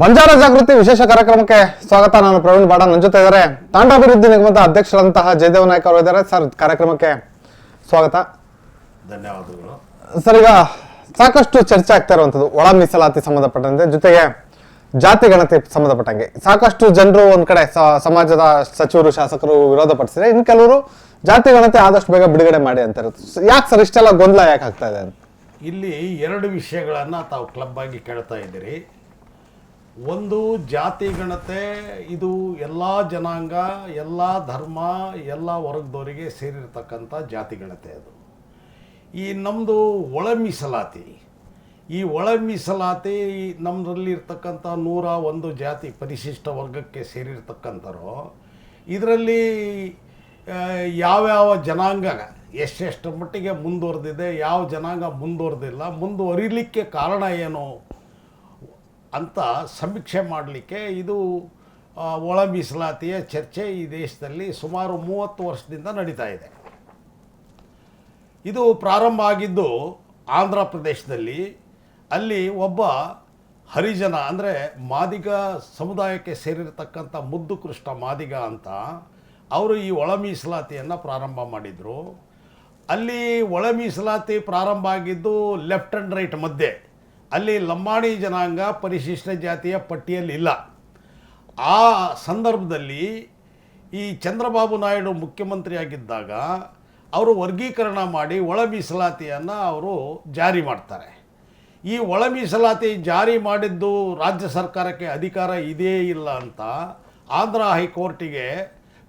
ಬಂಜಾರ ಜಾಗೃತಿ ವಿಶೇಷ ಕಾರ್ಯಕ್ರಮಕ್ಕೆ ಸ್ವಾಗತ. ನಾನು ಪ್ರವೀಣ್ ಬಾಡ ನನ್ನ ಜೊತೆ ಇದ್ದಾರೆ ತಾಂಡಾಭಿವೃದ್ಧಿ ನಿಗಮದ ಅಧ್ಯಕ್ಷರಂತಹ ಜಯದೇವ ನಾಯ್ಕ ಅವರು ಇದ್ದಾರೆ. ಸರ್ ಕಾರ್ಯಕ್ರಮಕ್ಕೆ ಸ್ವಾಗತ. ಧನ್ಯವಾದಗಳು. ಸರ್ ಈಗ ಸಾಕಷ್ಟು ಚರ್ಚೆ ಆಗ್ತಾ ಇರುವಂಥದ್ದು ಒಳ ಮೀಸಲಾತಿ ಸಂಬಂಧಪಟ್ಟಂತೆ ಜೊತೆಗೆ ಜಾತಿ ಗಣತಿ ಸಂಬಂಧಪಟ್ಟಂಗೆ. ಸಾಕಷ್ಟು ಜನರು ಒಂದ್ ಕಡೆ ಸಮಾಜದ ಸಚಿವರು ಶಾಸಕರು ವಿರೋಧ ಪಡಿಸಿದ್ರೆ ಇನ್ನು ಕೆಲವರು ಜಾತಿ ಗಣತಿ ಆದಷ್ಟು ಬೇಗ ಬಿಡುಗಡೆ ಮಾಡಿ ಅಂತ ಇರುತ್ತೆ. ಯಾಕೆ ಸರ್ ಇಷ್ಟೆಲ್ಲ ಗೊಂದಲ ಯಾಕೆ ಆಗ್ತಾ ಇದೆ ಇಲ್ಲಿ ಎರಡು ವಿಷಯಗಳನ್ನು ತಾವು ಕ್ಲಬ್ ಆಗಿ ಕೇಳ್ತಾ ಇದ್ದೀರಿ. ಒಂದು ಜಾತಿ ಗಣತೆ, ಇದು ಎಲ್ಲ ಜನಾಂಗ, ಎಲ್ಲ ಧರ್ಮ, ಎಲ್ಲ ವರ್ಗದವರಿಗೆ ಸೇರಿರ್ತಕ್ಕಂಥ ಜಾತಿ ಗಣತೆ ಅದು. ಈ ನಮ್ಮದು ಒಳ ಮೀಸಲಾತಿ ಈ ಒಳ ಮೀಸಲಾತಿ ನಮ್ಮದ್ರಲ್ಲಿ ಇರ್ತಕ್ಕಂಥ ನೂರ ಒಂದು ಜಾತಿ ಪರಿಶಿಷ್ಟ ವರ್ಗಕ್ಕೆ ಸೇರಿರ್ತಕ್ಕಂಥರು, ಇದರಲ್ಲಿ ಯಾವ್ಯಾವ ಜನಾಂಗ, ಎಷ್ಟೆಷ್ಟು ಮಟ್ಟಿಗೆ ಮುಂದುವರೆದಿದೆ, ಯಾವ ಜನಾಂಗ ಮುಂದುವರೆದಿಲ್ಲ, ಮುಂದುವರಿಲಿಕ್ಕೆ ಕಾರಣ ಏನು? ಅಂತ ಸಮೀಕ್ಷೆ ಮಾಡಲಿಕ್ಕೆ ಇದು ಒಳ ಮೀಸಲಾತಿಯ ಚರ್ಚೆ ಈ ದೇಶದಲ್ಲಿ ಸುಮಾರು ಮೂವತ್ತು ವರ್ಷದಿಂದ ನಡೀತಾ ಇದೆ. ಇದು ಪ್ರಾರಂಭ ಆಗಿದ್ದು ಆಂಧ್ರ ಪ್ರದೇಶದಲ್ಲಿ. ಅಲ್ಲಿ ಒಬ್ಬ ಹರಿಜನ, ಅಂದರೆ ಮಾದಿಗ ಸಮುದಾಯಕ್ಕೆ ಸೇರಿರತಕ್ಕಂಥ ಮುದ್ದು ಕೃಷ್ಣ ಮಾದಿಗ ಅಂತ ಅವರು ಈ ಒಳ ಮೀಸಲಾತಿಯನ್ನು ಪ್ರಾರಂಭ ಮಾಡಿದರು. ಅಲ್ಲಿ ಒಳ ಮೀಸಲಾತಿ ಪ್ರಾರಂಭ ಆಗಿದ್ದು ಲೆಫ್ಟ್ ಆ್ಯಂಡ್ ರೈಟ್ ಮಧ್ಯೆ. ಅಲ್ಲಿ ಲಂಬಾಣಿ ಜನಾಂಗ ಪರಿಶಿಷ್ಟ ಜಾತಿಯ ಪಟ್ಟಿಯಲ್ಲಿ ಇಲ್ಲ ಆ ಸಂದರ್ಭದಲ್ಲಿ ಈ ಚಂದ್ರಬಾಬು ನಾಯ್ಡು ಮುಖ್ಯಮಂತ್ರಿಯಾಗಿದ್ದಾಗ ಅವರು ವರ್ಗೀಕರಣ ಮಾಡಿ ಒಳ ಮೀಸಲಾತಿಯನ್ನು ಅವರು ಜಾರಿ ಮಾಡ್ತಾರೆ. ಈ ಒಳ ಮೀಸಲಾತಿ ಜಾರಿ ಮಾಡಿದ್ದು ರಾಜ್ಯ ಸರ್ಕಾರಕ್ಕೆ ಅಧಿಕಾರ ಇದೆಯೇ ಇಲ್ಲ ಅಂತ ಆಂಧ್ರ ಹೈಕೋರ್ಟಿಗೆ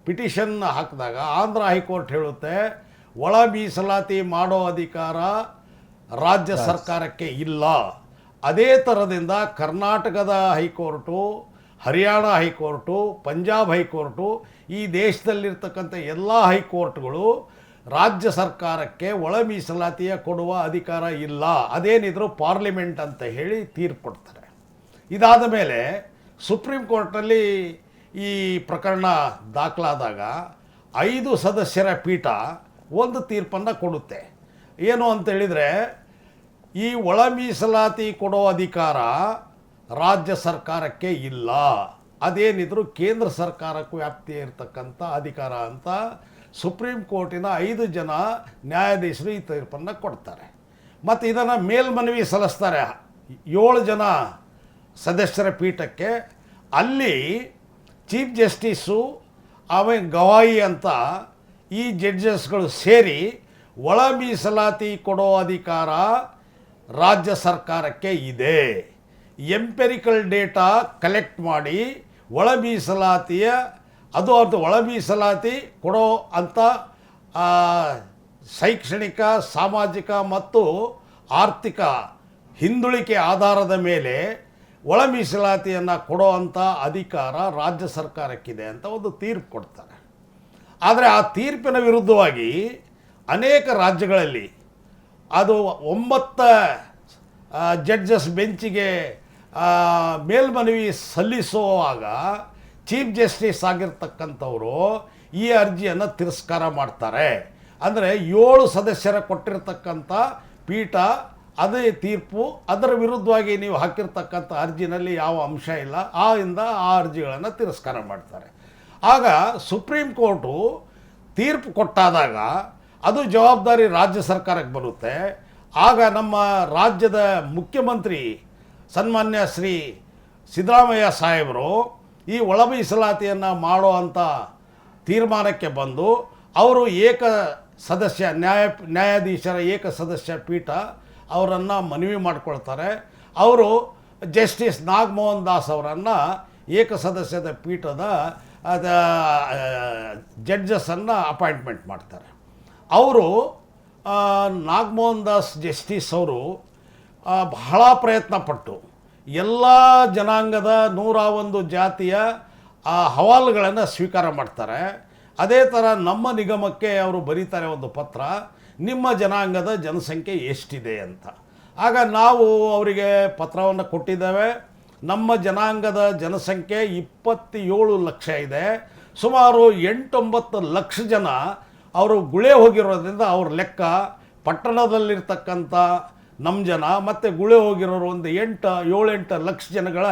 ಪಿಟಿಷನ್ ಹಾಕಿದಾಗ ಆಂಧ್ರ ಹೈಕೋರ್ಟ್ ಹೇಳುತ್ತೆ ಒಳ ಮೀಸಲಾತಿ ಮಾಡೋ ಅಧಿಕಾರ ರಾಜ್ಯ ಸರ್ಕಾರಕ್ಕೆ ಇಲ್ಲ. ಅದೇ ಥರದಿಂದ ಕರ್ನಾಟಕದ high court, Haryana high court, Punjab high court, ಈ ದೇಶದಲ್ಲಿರ್ತಕ್ಕಂಥ ಎಲ್ಲ ಹೈಕೋರ್ಟ್ಗಳು ರಾಜ್ಯ ಸರ್ಕಾರಕ್ಕೆ ಒಳ ಮೀಸಲಾತಿಯ ಕೊಡುವ ಅಧಿಕಾರ ಇಲ್ಲ. ಅದೇನಿದ್ರು ಪಾರ್ಲಿಮೆಂಟ್ ಅಂತ ಹೇಳಿ ತೀರ್ಪು ಕೊಡ್ತಾರೆ. ಇದಾದ ಮೇಲೆ ಸುಪ್ರೀಂ ಕೋರ್ಟ್ನಲ್ಲಿ ಈ ಪ್ರಕರಣ ದಾಖಲಾದಾಗ ಐದು ಸದಸ್ಯರ ಪೀಠ ಒಂದು ತೀರ್ಪನ್ನು ಕೊಡುತ್ತೆ. ಏನು ಅಂತ ಹೇಳಿದರೆ ಈ ಒಳ ಮೀಸಲಾತಿ ಕೊಡೋ ಅಧಿಕಾರ ರಾಜ್ಯ ಸರ್ಕಾರಕ್ಕೆ ಇಲ್ಲ. ಅದೇನಿದ್ರು ಕೇಂದ್ರ ಸರ್ಕಾರಕ್ಕೂ ವ್ಯಾಪ್ತಿ ಇರತಕ್ಕಂಥ ಅಧಿಕಾರ ಅಂತ ಸುಪ್ರೀಂ ಕೋರ್ಟಿನ ಐದು ಜನ ನ್ಯಾಯಾಧೀಶರು ಈ ತೀರ್ಪನ್ನು ಕೊಡ್ತಾರೆ. ಮತ್ತು ಇದನ್ನು ಮೇಲ್ಮನವಿ ಸಲ್ಲಿಸ್ತಾರೆ. ಏಳು ಜನ ಸದಸ್ಯರ ಪೀಠಕ್ಕೆ. ಅಲ್ಲಿ ಚೀಫ್ ಜಸ್ಟಿಸು, ಆಮೇಲೆ ಗವಾಯಿ ಅಂತ ಈ ಜಡ್ಜಸ್ಗಳು ಸೇರಿ ಒಳ ಮೀಸಲಾತಿ ಕೊಡೋ ಅಧಿಕಾರ ರಾಜ್ಯ ಸರ್ಕಾರಕ್ಕೆ ಇದೆ. ಎಂಪೆರಿಕಲ್ ಡೇಟಾ ಕಲೆಕ್ಟ್ ಮಾಡಿ ಒಳ ಮೀಸಲಾತಿಯ ಅದು ಅದು ಒಳ ಮೀಸಲಾತಿ ಕೊಡೋ ಅಂಥ ಶೈಕ್ಷಣಿಕ, ಸಾಮಾಜಿಕ ಮತ್ತು ಆರ್ಥಿಕ ಹಿಂದುಳಿಕೆ ಆಧಾರದ ಮೇಲೆ ಒಳ ಮೀಸಲಾತಿಯನ್ನು ಕೊಡೋ ಅಂಥ ಅಧಿಕಾರ ರಾಜ್ಯ ಸರ್ಕಾರಕ್ಕಿದೆ ಅಂತ ಒಂದು ತೀರ್ಪು ಕೊಡ್ತಾರೆ. ಆದರೆ ಆ ತೀರ್ಪಿನ ವಿರುದ್ಧವಾಗಿ ಅನೇಕ ರಾಜ್ಯಗಳಲ್ಲಿ ಅದು ಒಂಬತ್ತ ಜಡ್ಜಸ್ ಬೆಂಚಿಗೆ ಮೇಲ್ಮನವಿ ಸಲ್ಲಿಸುವಾಗ ಚೀಫ್ ಜಸ್ಟಿಸ್ ಆಗಿರ್ತಕ್ಕಂಥವರು ಈ ಅರ್ಜಿಯನ್ನು ತಿರಸ್ಕಾರ ಮಾಡ್ತಾರೆ. ಅಂದರೆ ಏಳು ಸದಸ್ಯರ ಕೊಟ್ಟಿರ್ತಕ್ಕಂಥ ಪೀಠ, ಅದೇ ತೀರ್ಪು, ಅದರ ವಿರುದ್ಧವಾಗಿ ನೀವು ಹಾಕಿರ್ತಕ್ಕಂಥ ಅರ್ಜಿನಲ್ಲಿ ಯಾವ ಅಂಶ ಇಲ್ಲ, ಆ ಇಂದ ಆ ಅರ್ಜಿಗಳನ್ನು ತಿರಸ್ಕಾರ ಮಾಡ್ತಾರೆ. ಆಗ ಸುಪ್ರೀಂ ಕೋರ್ಟು ತೀರ್ಪು ಕೊಟ್ಟಾದಾಗ ಅದು ಜವಾಬ್ದಾರಿ ರಾಜ್ಯ ಸರ್ಕಾರಕ್ಕೆ ಬರುತ್ತೆ. ಆಗ ನಮ್ಮ ರಾಜ್ಯದ ಮುಖ್ಯಮಂತ್ರಿ ಸನ್ಮಾನ್ಯ ಶ್ರೀ ಸಿದ್ದರಾಮಯ್ಯ ಸಾಹೇಬರು ಈ ಒಳ ಮೀಸಲಾತಿಯನ್ನು ಮಾಡೋ ಅಂಥ ತೀರ್ಮಾನಕ್ಕೆ ಬಂದು ಅವರು ಏಕ ಸದಸ್ಯ ನ್ಯಾಯ, ನ್ಯಾಯಾಧೀಶರ ಏಕ ಸದಸ್ಯ ಪೀಠ ಅವರನ್ನು ಮನವಿ ಮಾಡಿಕೊಳ್ತಾರೆ. ಅವರು ಜಸ್ಟಿಸ್ ನಾಗಮೋಹನ್ ದಾಸ್ ಅವರನ್ನು ಏಕ ಸದಸ್ಯದ ಪೀಠದ ಜಡ್ಜಸ್ಸನ್ನು ಅಪಾಯಿಂಟ್ಮೆಂಟ್ ಮಾಡ್ತಾರೆ. ಅವರು ನಾಗಮೋಹನ್ ದಾಸ್ ಜಸ್ಟಿಸ್ ಅವರು ಬಹಳ ಪ್ರಯತ್ನ ಪಟ್ಟು ಎಲ್ಲ ಜನಾಂಗದ ನೂರ ಒಂದು ಜಾತಿಯ, ಆ, ಹವಾಲುಗಳನ್ನು ಸ್ವೀಕಾರ ಮಾಡ್ತಾರೆ. ಅದೇ ಥರ ನಮ್ಮ ನಿಗಮಕ್ಕೆ ಅವರು ಬರೀತಾರೆ ಒಂದು ಪತ್ರ, ನಿಮ್ಮ ಜನಾಂಗದ ಜನಸಂಖ್ಯೆ ಎಷ್ಟಿದೆ ಅಂತ. ಆಗ ನಾವು ಅವರಿಗೆ ಪತ್ರವನ್ನು ಕೊಟ್ಟಿದ್ದೇವೆ. ನಮ್ಮ ಜನಾಂಗದ ಜನಸಂಖ್ಯೆ ಇಪ್ಪತ್ತೇಳು ಲಕ್ಷ ಇದೆ. ಸುಮಾರು ಎಂಟೊಂಬತ್ತು ಲಕ್ಷ ಜನ ಅವರು ಗುಳೆ ಹೋಗಿರೋದ್ರಿಂದ ಅವ್ರ ಲೆಕ್ಕ ಪಟ್ಟಣದಲ್ಲಿರ್ತಕ್ಕಂಥ ನಮ್ಮ ಜನ ಮತ್ತು ಗುಳೆ ಹೋಗಿರೋರು ಒಂದು ಎಂಟು, ಏಳೆಂಟು ಲಕ್ಷ ಜನಗಳ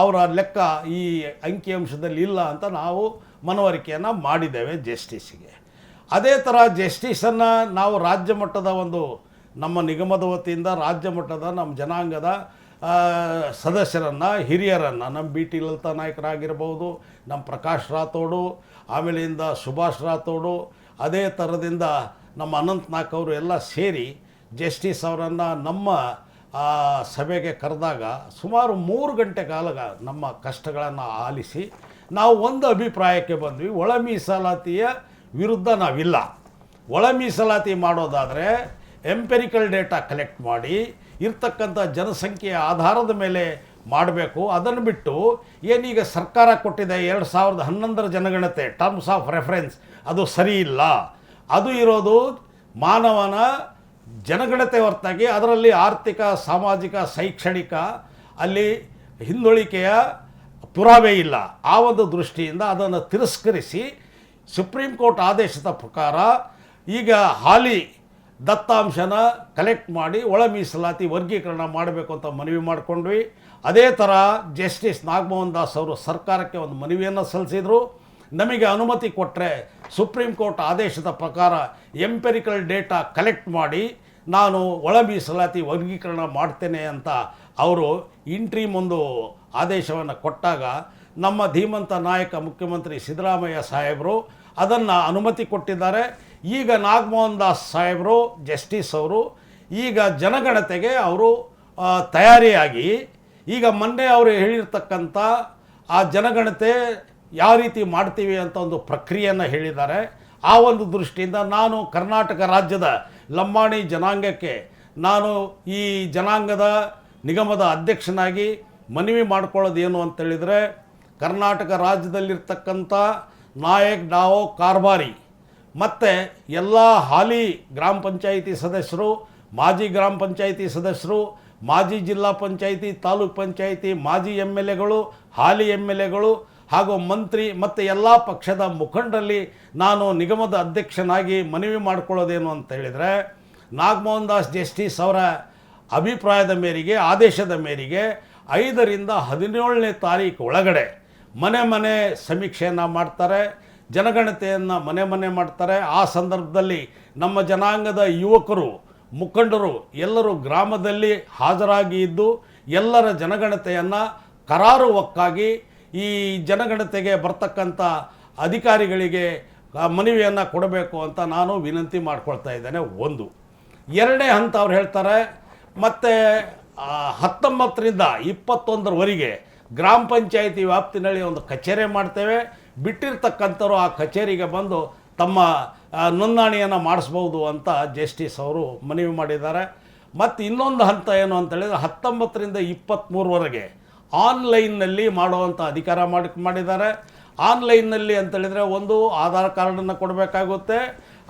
ಅವರ ಲೆಕ್ಕ ಈ ಅಂಕಿಅಂಶದಲ್ಲಿ ಇಲ್ಲ ಅಂತ ನಾವು ಮನವರಿಕೆಯನ್ನು ಮಾಡಿದ್ದೇವೆ ಜಸ್ಟಿಸ್ಗೆ ಅದೇ ಥರ ಜಸ್ಟಿಸನ್ನು ನಾವು ರಾಜ್ಯ ಮಟ್ಟದ ಒಂದು ನಮ್ಮ ನಿಗಮದ ವತಿಯಿಂದ ರಾಜ್ಯ ಮಟ್ಟದ ನಮ್ಮ ಜನಾಂಗದ ಸದಸ್ಯರನ್ನು, ಹಿರಿಯರನ್ನು ನಮ್ಮ ಬಿ ಟಿ ಲಲಿತಾ ನಾಯಕರಾಗಿರ್ಬೋದು ನಮ್ಮ ಪ್ರಕಾಶ್ ರಾಥೋಡು, ಆಮೇಲಿಂದ ಸುಭಾಷ್ ರಾಥೋಡು ಅದೇ ಥರದಿಂದ ನಮ್ಮ ಅನಂತ್ ನಾಗ್ ಅವರು ಎಲ್ಲ ಸೇರಿ ಜಸ್ಟಿಸ್ ಅವರನ್ನು ನಮ್ಮ ಸಭೆಗೆ ಕರೆದಾಗ ಸುಮಾರು ಮೂರು ಗಂಟೆ ಕಾಲ ನಮ್ಮ ಕಷ್ಟಗಳನ್ನು ಆಲಿಸಿ ನಾವು ಒಂದು ಅಭಿಪ್ರಾಯಕ್ಕೆ ಬಂದ್ವಿ, ಒಳ ಮೀಸಲಾತಿಯ ವಿರುದ್ಧ ನಾವಿಲ್ಲ. ಒಳ ಮೀಸಲಾತಿ ಮಾಡೋದಾದರೆ ಎಂಪೆರಿಕಲ್ ಡೇಟಾ ಕಲೆಕ್ಟ್ ಮಾಡಿ, ಇರ್ತಕ್ಕಂಥ ಜನಸಂಖ್ಯೆಯ ಆಧಾರದ ಮೇಲೆ ಮಾಡಬೇಕು. ಅದನ್ನು ಬಿಟ್ಟು ಏನೀಗ ಸರ್ಕಾರ ಕೊಟ್ಟಿದೆ ಎರಡು ಸಾವಿರದ ಹನ್ನೊಂದರ ಜನಗಣತೆ ಟರ್ಮ್ಸ್ ಆಫ್ ರೆಫರೆನ್ಸ್ ಅದು ಸರಿ ಇಲ್ಲ. ಅದು ಇರೋದು ಮಾನವನ ಜನಗಣತೆ ಹೊರತಾಗಿ ಅದರಲ್ಲಿ ಆರ್ಥಿಕ, ಸಾಮಾಜಿಕ, ಶೈಕ್ಷಣಿಕ ಅಲ್ಲಿ ಹಿಂದುಳಿಕೆಯ ಪುರಾವೆ ಇಲ್ಲ. ಆ ಒಂದು ದೃಷ್ಟಿಯಿಂದ ಅದನ್ನು ತಿರಸ್ಕರಿಸಿ ಸುಪ್ರೀಂ ಕೋರ್ಟ್ ಆದೇಶದ ಪ್ರಕಾರ ಈಗ ಹಾಲಿ ದತ್ತಾಂಶನ ಕಲೆಕ್ಟ್ ಮಾಡಿ ಒಳ ಮೀಸಲಾತಿ ವರ್ಗೀಕರಣ ಮಾಡಬೇಕು ಅಂತ ಮನವಿ ಮಾಡಿಕೊಂಡ್ವಿ. ಅದೇ ಥರ ಜಸ್ಟಿಸ್ ನಾಗಮೋಹನ್ ದಾಸ್ ಅವರು ಸರ್ಕಾರಕ್ಕೆ ಒಂದು ಮನವಿಯನ್ನು ಸಲ್ಲಿಸಿದರು. ನಮಗೆ ಅನುಮತಿ ಕೊಟ್ಟರೆ ಸುಪ್ರೀಂ ಕೋರ್ಟ್ ಆದೇಶದ ಪ್ರಕಾರ ಎಂಪೆರಿಕಲ್ ಡೇಟಾ ಕಲೆಕ್ಟ್ ಮಾಡಿ ನಾನು ಒಳ ಮೀಸಲಾತಿ ವರ್ಗೀಕರಣ ಮಾಡ್ತೇನೆ ಅಂತ ಅವರು ಇಂಟ್ರೀಮ್ ಒಂದು ಆದೇಶವನ್ನು ಕೊಟ್ಟಾಗ ನಮ್ಮ ಧೀಮಂತ ನಾಯಕ ಮುಖ್ಯಮಂತ್ರಿ ಸಿದ್ದರಾಮಯ್ಯ ಸಾಹೇಬರು ಅದನ್ನು ಅನುಮತಿ ಕೊಟ್ಟಿದ್ದಾರೆ. ಈಗ ನಾಗಮೋಹನ್ ದಾಸ್ ಸಾಹೇಬರು, ಜಸ್ಟಿಸ್ ಅವರು ಈಗ ಜನಗಣತೆಗೆ ಅವರು ತಯಾರಿಯಾಗಿ ಈಗ ಮೊನ್ನೆ ಅವರು ಹೇಳಿರ್ತಕ್ಕಂಥ ಆ ಜನಗಣತೆ ಯಾವ ರೀತಿ ಮಾಡ್ತೀವಿ ಅಂತ ಒಂದು ಪ್ರಕ್ರಿಯೆಯನ್ನು ಹೇಳಿದ್ದಾರೆ. ಆ ಒಂದು ದೃಷ್ಟಿಯಿಂದ ನಾನು ಕರ್ನಾಟಕ ರಾಜ್ಯದ ಲಂಬಾಣಿ ಜನಾಂಗಕ್ಕೆ ನಾನು ಈ ಜನಾಂಗದ ನಿಗಮದ ಅಧ್ಯಕ್ಷನಾಗಿ ಮನವಿ ಮಾಡ್ಕೊಳ್ಳೋದೇನು ಅಂತೇಳಿದರೆ ಕರ್ನಾಟಕ ರಾಜ್ಯದಲ್ಲಿರ್ತಕ್ಕಂಥ ನಾಯಕ್ ಡಾವೋ ಕಾರ್ಬಾರಿ ಮತ್ತು ಎಲ್ಲ ಹಾಲಿ ಗ್ರಾಮ ಪಂಚಾಯಿತಿ ಸದಸ್ಯರು, ಮಾಜಿ ಗ್ರಾಮ ಪಂಚಾಯಿತಿ ಸದಸ್ಯರು ಮಾಜಿ ಜಿಲ್ಲಾ ಪಂಚಾಯಿತಿ, ತಾಲೂಕ್ ಪಂಚಾಯಿತಿ, ಮಾಜಿ ಎಂ ಎಲ್ ಎಗಳು, ಹಾಲಿ ಎಂ ಎಲ್ ಎಗಳು ಹಾಗೂ ಮಂತ್ರಿ ಮತ್ತು ಎಲ್ಲ ಪಕ್ಷದ ಮುಖಂಡರಲ್ಲಿ ನಾನು ನಿಗಮದ ಅಧ್ಯಕ್ಷನಾಗಿ ಮನವಿ ಮಾಡಿಕೊಳ್ಳೋದೇನು ಅಂತ ಹೇಳಿದರೆ, ನಾಗಮೋಹನ್ ದಾಸ್ ಜಸ್ಟಿಸ್ ಅವರ ಅಭಿಪ್ರಾಯದ ಮೇರೆಗೆ, ಆದೇಶದ ಮೇರೆಗೆ ಐದರಿಂದ ಹದಿನೇಳನೇ ತಾರೀಕು ಒಳಗಡೆ ಮನೆ ಮನೆ ಸಮೀಕ್ಷೆಯನ್ನು ಮಾಡ್ತಾರೆ, ಜನಗಣತೆಯನ್ನು ಮನೆ ಮನೆ ಮಾಡ್ತಾರೆ. ಆ ಸಂದರ್ಭದಲ್ಲಿ ನಮ್ಮ ಜನಾಂಗದ ಯುವಕರು ಮುಖಂಡರು ಎಲ್ಲರೂ ಗ್ರಾಮದಲ್ಲಿ ಹಾಜರಾಗಿ ಇದ್ದು ಎಲ್ಲರ ಜನಗಣತೆಯನ್ನು ಕರಾರುವಕ್ಕಾಗಿ ಈ ಜನಗಣತೆಗೆ ಬರ್ತಕ್ಕಂಥ ಅಧಿಕಾರಿಗಳಿಗೆ ಮನವಿಯನ್ನು ಕೊಡಬೇಕು ಅಂತ ನಾನು ವಿನಂತಿ ಮಾಡ್ಕೊಳ್ತಾ ಇದ್ದೇನೆ. ಒಂದು. ಎರಡನೇ ಹಂತ ಅವ್ರು ಹೇಳ್ತಾರೆ, ಮತ್ತು ಹತ್ತೊಂಬತ್ತರಿಂದ ಇಪ್ಪತ್ತೊಂದರವರೆಗೆ ಗ್ರಾಮ ಪಂಚಾಯಿತಿ ವ್ಯಾಪ್ತಿನಲ್ಲಿ ಒಂದು ಕಚೇರಿ ಮಾಡ್ತೇವೆ. ಬಿಟ್ಟಿರ್ತಕ್ಕಂಥವ್ರು ಆ ಕಚೇರಿಗೆ ಬಂದು ತಮ್ಮ ನೋಂದಣಿಯನ್ನು ಮಾಡಿಸ್ಬೋದು ಅಂತ ಜಸ್ಟಿಸ್ ಅವರು ಮನವಿ ಮಾಡಿದ್ದಾರೆ. ಮತ್ತು ಇನ್ನೊಂದು ಹಂತ ಏನು ಅಂತ ಹೇಳಿದರೆ ಹತ್ತೊಂಬತ್ತರಿಂದ ಇಪ್ಪತ್ತ್ಮೂರವರೆಗೆ ಆನ್ಲೈನ್ನಲ್ಲಿ ಮಾಡುವಂಥ ಅಧಿಕಾರ ಮಾಡಿ, ಮಾಡಿದ್ದಾರೆ. ಆನ್ಲೈನ್ನಲ್ಲಿ ಅಂತೇಳಿದರೆ ಒಂದು ಆಧಾರ್ ಕಾರ್ಡನ್ನು ಕೊಡಬೇಕಾಗುತ್ತೆ.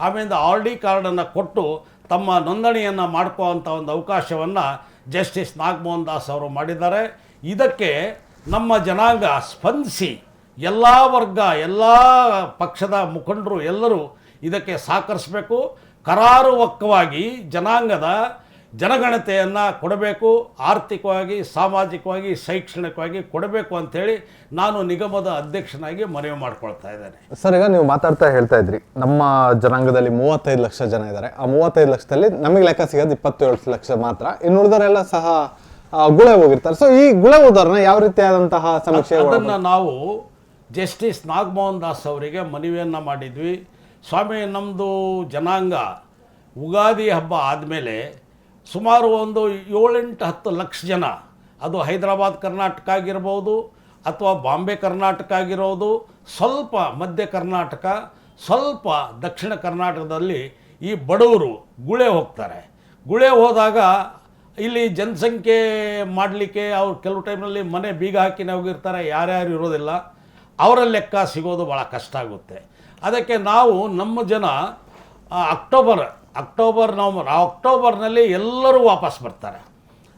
ಆಮೇಲೆ ಆರ್ ಡಿ ಕಾರ್ಡನ್ನು ಕೊಟ್ಟು ತಮ್ಮ ನೋಂದಣಿಯನ್ನು ಮಾಡ್ಕೋವಂಥ ಒಂದು ಅವಕಾಶವನ್ನು ಜಸ್ಟಿಸ್ ನಾಗಮೋಹನ್ ದಾಸ್ ಅವರು ಮಾಡಿದ್ದಾರೆ. ಇದಕ್ಕೆ ನಮ್ಮ ಜನಾಂಗ ಸ್ಪಂದಿಸಿ ಎಲ್ಲ ವರ್ಗ, ಎಲ್ಲ ಪಕ್ಷದ ಮುಖಂಡರು ಎಲ್ಲರೂ ಇದಕ್ಕೆ ಸಹಕರಿಸಬೇಕು. ಕರಾರುವಕ್ಕವಾಗಿ ಜನಾಂಗದ ಜನಗಣತೆಯನ್ನು ಕೊಡಬೇಕು ಆರ್ಥಿಕವಾಗಿ ಸಾಮಾಜಿಕವಾಗಿ ಶೈಕ್ಷಣಿಕವಾಗಿ ಕೊಡಬೇಕು ಅಂಥೇಳಿ ನಾನು ನಿಗಮದ ಅಧ್ಯಕ್ಷನಾಗಿ ಮನವಿ ಮಾಡ್ಕೊಳ್ತಾ ಇದ್ದೇನೆ. ಸರ್ ಈಗ ನೀವು ಮಾತಾಡ್ತಾ ಹೇಳ್ತಾ ಇದ್ರಿ ನಮ್ಮ ಜನಾಂಗದಲ್ಲಿ ಮೂವತ್ತೈದು ಲಕ್ಷ ಜನ ಇದ್ದಾರೆ. ಆ ಮೂವತ್ತೈದು ಲಕ್ಷದಲ್ಲಿ ನಮಗೆ ಲೆಕ್ಕ ಸಿಗೋದು ಇಪ್ಪತ್ತೇಳು ಲಕ್ಷ ಮಾತ್ರ. ಇನ್ನುಳಿದವರೆಲ್ಲ ಸಹ ಗುಳೆ ಹೋಗಿರ್ತಾರೆ. ಸೊ ಈ ಗುಳೆ ಹೋದವ್ರನ್ನ ಯಾವ ರೀತಿಯಾದಂತಹ ಸಮೀಕ್ಷೆ ಅದನ್ನು ನಾವು ಜಸ್ಟಿಸ್ ನಾಗಮೋಹನ್ ದಾಸ್ ಅವರಿಗೆ ಮನವಿಯನ್ನು ಮಾಡಿದ್ವಿ. ಸ್ವಾಮಿ ನಮ್ಮದು ಜನಾಂಗ ಉಗಾದಿ ಹಬ್ಬ ಆದಮೇಲೆ ಸುಮಾರು ಒಂದು ಏಳೆಂಟು ಹತ್ತು ಲಕ್ಷ ಜನ, ಅದು ಹೈದರಾಬಾದ್ ಕರ್ನಾಟಕ ಆಗಿರ್ಬೋದು ಅಥವಾ ಬಾಂಬೆ ಕರ್ನಾಟಕ ಆಗಿರೋದು, ಸ್ವಲ್ಪ ಮಧ್ಯ ಕರ್ನಾಟಕ, ಸ್ವಲ್ಪ ದಕ್ಷಿಣ ಕರ್ನಾಟಕದಲ್ಲಿ ಈ ಬಡವರು ಗುಳೆ ಹೋಗ್ತಾರೆ. ಗುಳೆ ಹೋದಾಗ ಇಲ್ಲಿ ಜನಸಂಖ್ಯೆ ಮಾಡಲಿಕ್ಕೆ ಅವ್ರು ಕೆಲವು ಟೈಮ್ನಲ್ಲಿ ಮನೆ ಬೀಗ ಹಾಕಿನೇ ಹೋಗಿರ್ತಾರೆ ಯಾರ್ಯಾರು ಇರೋದಿಲ್ಲ, ಅವರ ಲೆಕ್ಕ ಸಿಗೋದು ಭಾಳ ಕಷ್ಟ ಆಗುತ್ತೆ. ಅದಕ್ಕೆ ನಾವು ನಮ್ಮ ಜನ ಅಕ್ಟೋಬರ್ ಅಕ್ಟೋಬರ್ ನವಂಬರ್ ಅಕ್ಟೋಬರ್ನಲ್ಲಿ ಎಲ್ಲರೂ ವಾಪಸ್ ಬರ್ತಾರೆ.